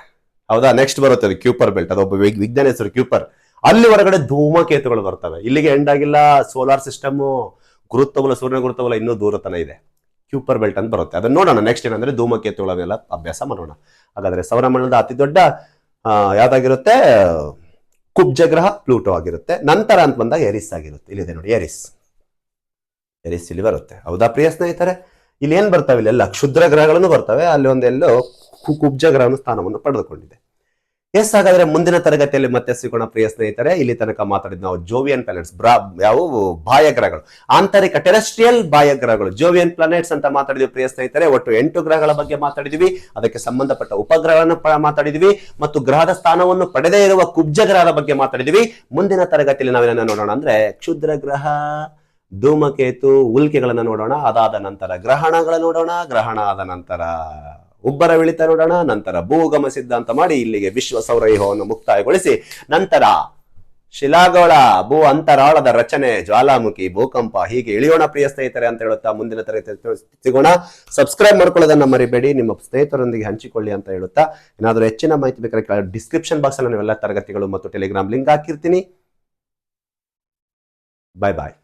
ಹೌದಾ? ನೆಕ್ಸ್ಟ್ ಬರುತ್ತೆ ಅದು ಕ್ಯೂಪರ್ ಬೆಲ್ಟ್. ಅದೊಬ್ಬ ವಿಜ್ಞಾನ ಹೆಸರು ಕ್ಯೂಪರ್ ಅಲ್ಲಿ ಹೊರಗಡೆ ಧೂಮಕೇತುಗಳು ಬರ್ತವೆ. ಇಲ್ಲಿಗೆ ಎಂಡ್ ಆಗಿಲ್ಲ ಸೋಲಾರ್ ಸಿಸ್ಟಮ್ ಗುರುತ್ವಬಲ ಸೂರ್ಯ ಗುರುತ್ವಬಲ ಇನ್ನೂ ದೂರ ತನ ಇದೆ. ಕ್ಯೂಪರ್ ಬೆಲ್ಟ್ ಅಂತ ಬರುತ್ತೆ. ಅದನ್ನ ನೋಡೋಣ. ನೆಕ್ಸ್ಟ್ ಏನಂದ್ರೆ ಧೂಮಕೇತುಗಳನ್ನೆಲ್ಲ ಅಭ್ಯಾಸ ಮಾಡೋಣ. ಹಾಗಾದ್ರೆ ಸೌರಮಂಡಲದ ಅತಿ ದೊಡ್ಡ ಯಾವ್ದಾಗಿರುತ್ತೆ? ಕುಬ್ಜ ಗ್ರಹ ಪ್ಲೂಟೋ ಆಗಿರುತ್ತೆ. ನಂತರ ಅಂತ ಬಂದಾಗ ಎರಿಸ್ ಆಗಿರುತ್ತೆ. ಇಲ್ಲಿದೆ ನೋಡಿ ಎರಿಸ್ ಎರಿಸ್ ಇಲ್ಲಿ ಬರುತ್ತೆ. ಹೌದಾ ಪ್ರಿಯ ಸ್ನೇಹಿತರೆ? ಇಲ್ಲಿ ಏನ್ ಬರ್ತವೆ? ಇಲ್ಲೆಲ್ಲ ಕ್ಷುದ್ರ ಗ್ರಹಗಳನ್ನು ಬರ್ತವೆ. ಅಲ್ಲಿ ಒಂದೆಲ್ಲೋ ಕುಬ್ಜ ಗ್ರಹನ ಸ್ಥಾನವನ್ನು ಪಡೆದುಕೊಂಡಿದೆ. ಎಸ್, ಹಾಗಾದ್ರೆ ಮುಂದಿನ ತರಗತಿಯಲ್ಲಿ ಮತ್ತೆ ಸಿಗೋಣ ಪ್ರಿಯ ಸ್ನೇಹಿತರೆ. ಇಲ್ಲಿ ತನಕ ಮಾತಾಡಿದ ನಾವು ಜೋವಿಯನ್ ಪ್ಲಾನೆಟ್ಸ್ ಬ್ರಾ ಯಾವುವು ಬಾಹ್ಯ ಗ್ರಹಗಳು ಆಂತರಿಕ ಟೆರೆಸ್ಟ್ರಿಯಲ್ ಬಾಹ್ಯ ಗ್ರಹಗಳು ಜೋವಿಯನ್ ಪ್ಲಾನೆಟ್ಸ್ ಅಂತ ಮಾತಾಡಿದ್ವಿ ಪ್ರಿಯ ಸ್ನೇಹಿತರೆ. ಒಟ್ಟು ಎಂಟು ಗ್ರಹಗಳ ಬಗ್ಗೆ ಮಾತಾಡಿದ್ವಿ. ಅದಕ್ಕೆ ಸಂಬಂಧಪಟ್ಟ ಉಪಗ್ರಹಗಳನ್ನು ಮಾತಾಡಿದ್ವಿ. ಮತ್ತು ಗ್ರಹದ ಸ್ಥಾನವನ್ನು ಪಡೆದೇ ಇರುವ ಕುಬ್ಜ ಗ್ರಹದ ಬಗ್ಗೆ ಮಾತಾಡಿದ್ವಿ. ಮುಂದಿನ ತರಗತಿಯಲ್ಲಿ ನಾವೇನ ನೋಡೋಣ. ಅಂದ್ರೆ ಕ್ಷುದ್ರ ಗ್ರಹ. ಧೂಮಕೇತು ಉಲ್ಕೆಗಳನ್ನು ನೋಡೋಣ, ಅದಾದ ನಂತರ ಗ್ರಹಣಗಳ ನೋಡೋಣ, ಗ್ರಹಣ ಆದ ನಂತರ ಉಬ್ಬರ ವಿಳಿತ ನೋಡೋಣ, ನಂತರ ಭೂಗಮ ಸಿದ್ಧಾಂತ ಮಾಡಿ ಇಲ್ಲಿಗೆ ವಿಶ್ವ ಸೌರವ್ಯೂಹವನ್ನು ಮುಕ್ತಾಯಗೊಳಿಸಿ, ನಂತರ ಶಿಲಾಗೋಳ, ಭೂ ಅಂತರಾಳದ ರಚನೆ, ಜ್ವಾಲಾಮುಖಿ, ಭೂಕಂಪ, ಹೀಗೆ ಇಳಿಯೋಣ ಪ್ರಿಯ ಸ್ನೇಹಿತರೆ ಅಂತ ಹೇಳುತ್ತಾ ಮುಂದಿನ ತರಗತಿ ಸಿಗೋಣ ಸಬ್ಸ್ಕ್ರೈಬ್ ಮಾಡ್ಕೊಳ್ಳೋದನ್ನ ಮರಿಬೇಡಿ, ನಿಮ್ಮ ಸ್ನೇಹಿತರೊಂದಿಗೆ ಹಂಚಿಕೊಳ್ಳಿ ಅಂತ ಹೇಳುತ್ತಾ, ಏನಾದರೂ ಹೆಚ್ಚಿನ ಮಾಹಿತಿ ಬೇಕಾದ್ರೆ ಡಿಸ್ಕ್ರಿಪ್ಷನ್ ಬಾಕ್ಸ್ ಅಲ್ಲಿ ನಾವೆಲ್ಲ ತರಗತಿಗಳು ಮತ್ತು ಟೆಲಿಗ್ರಾಮ್ ಲಿಂಕ್ ಹಾಕಿರ್ತೀನಿ. ಬಾಯ್ ಬಾಯ್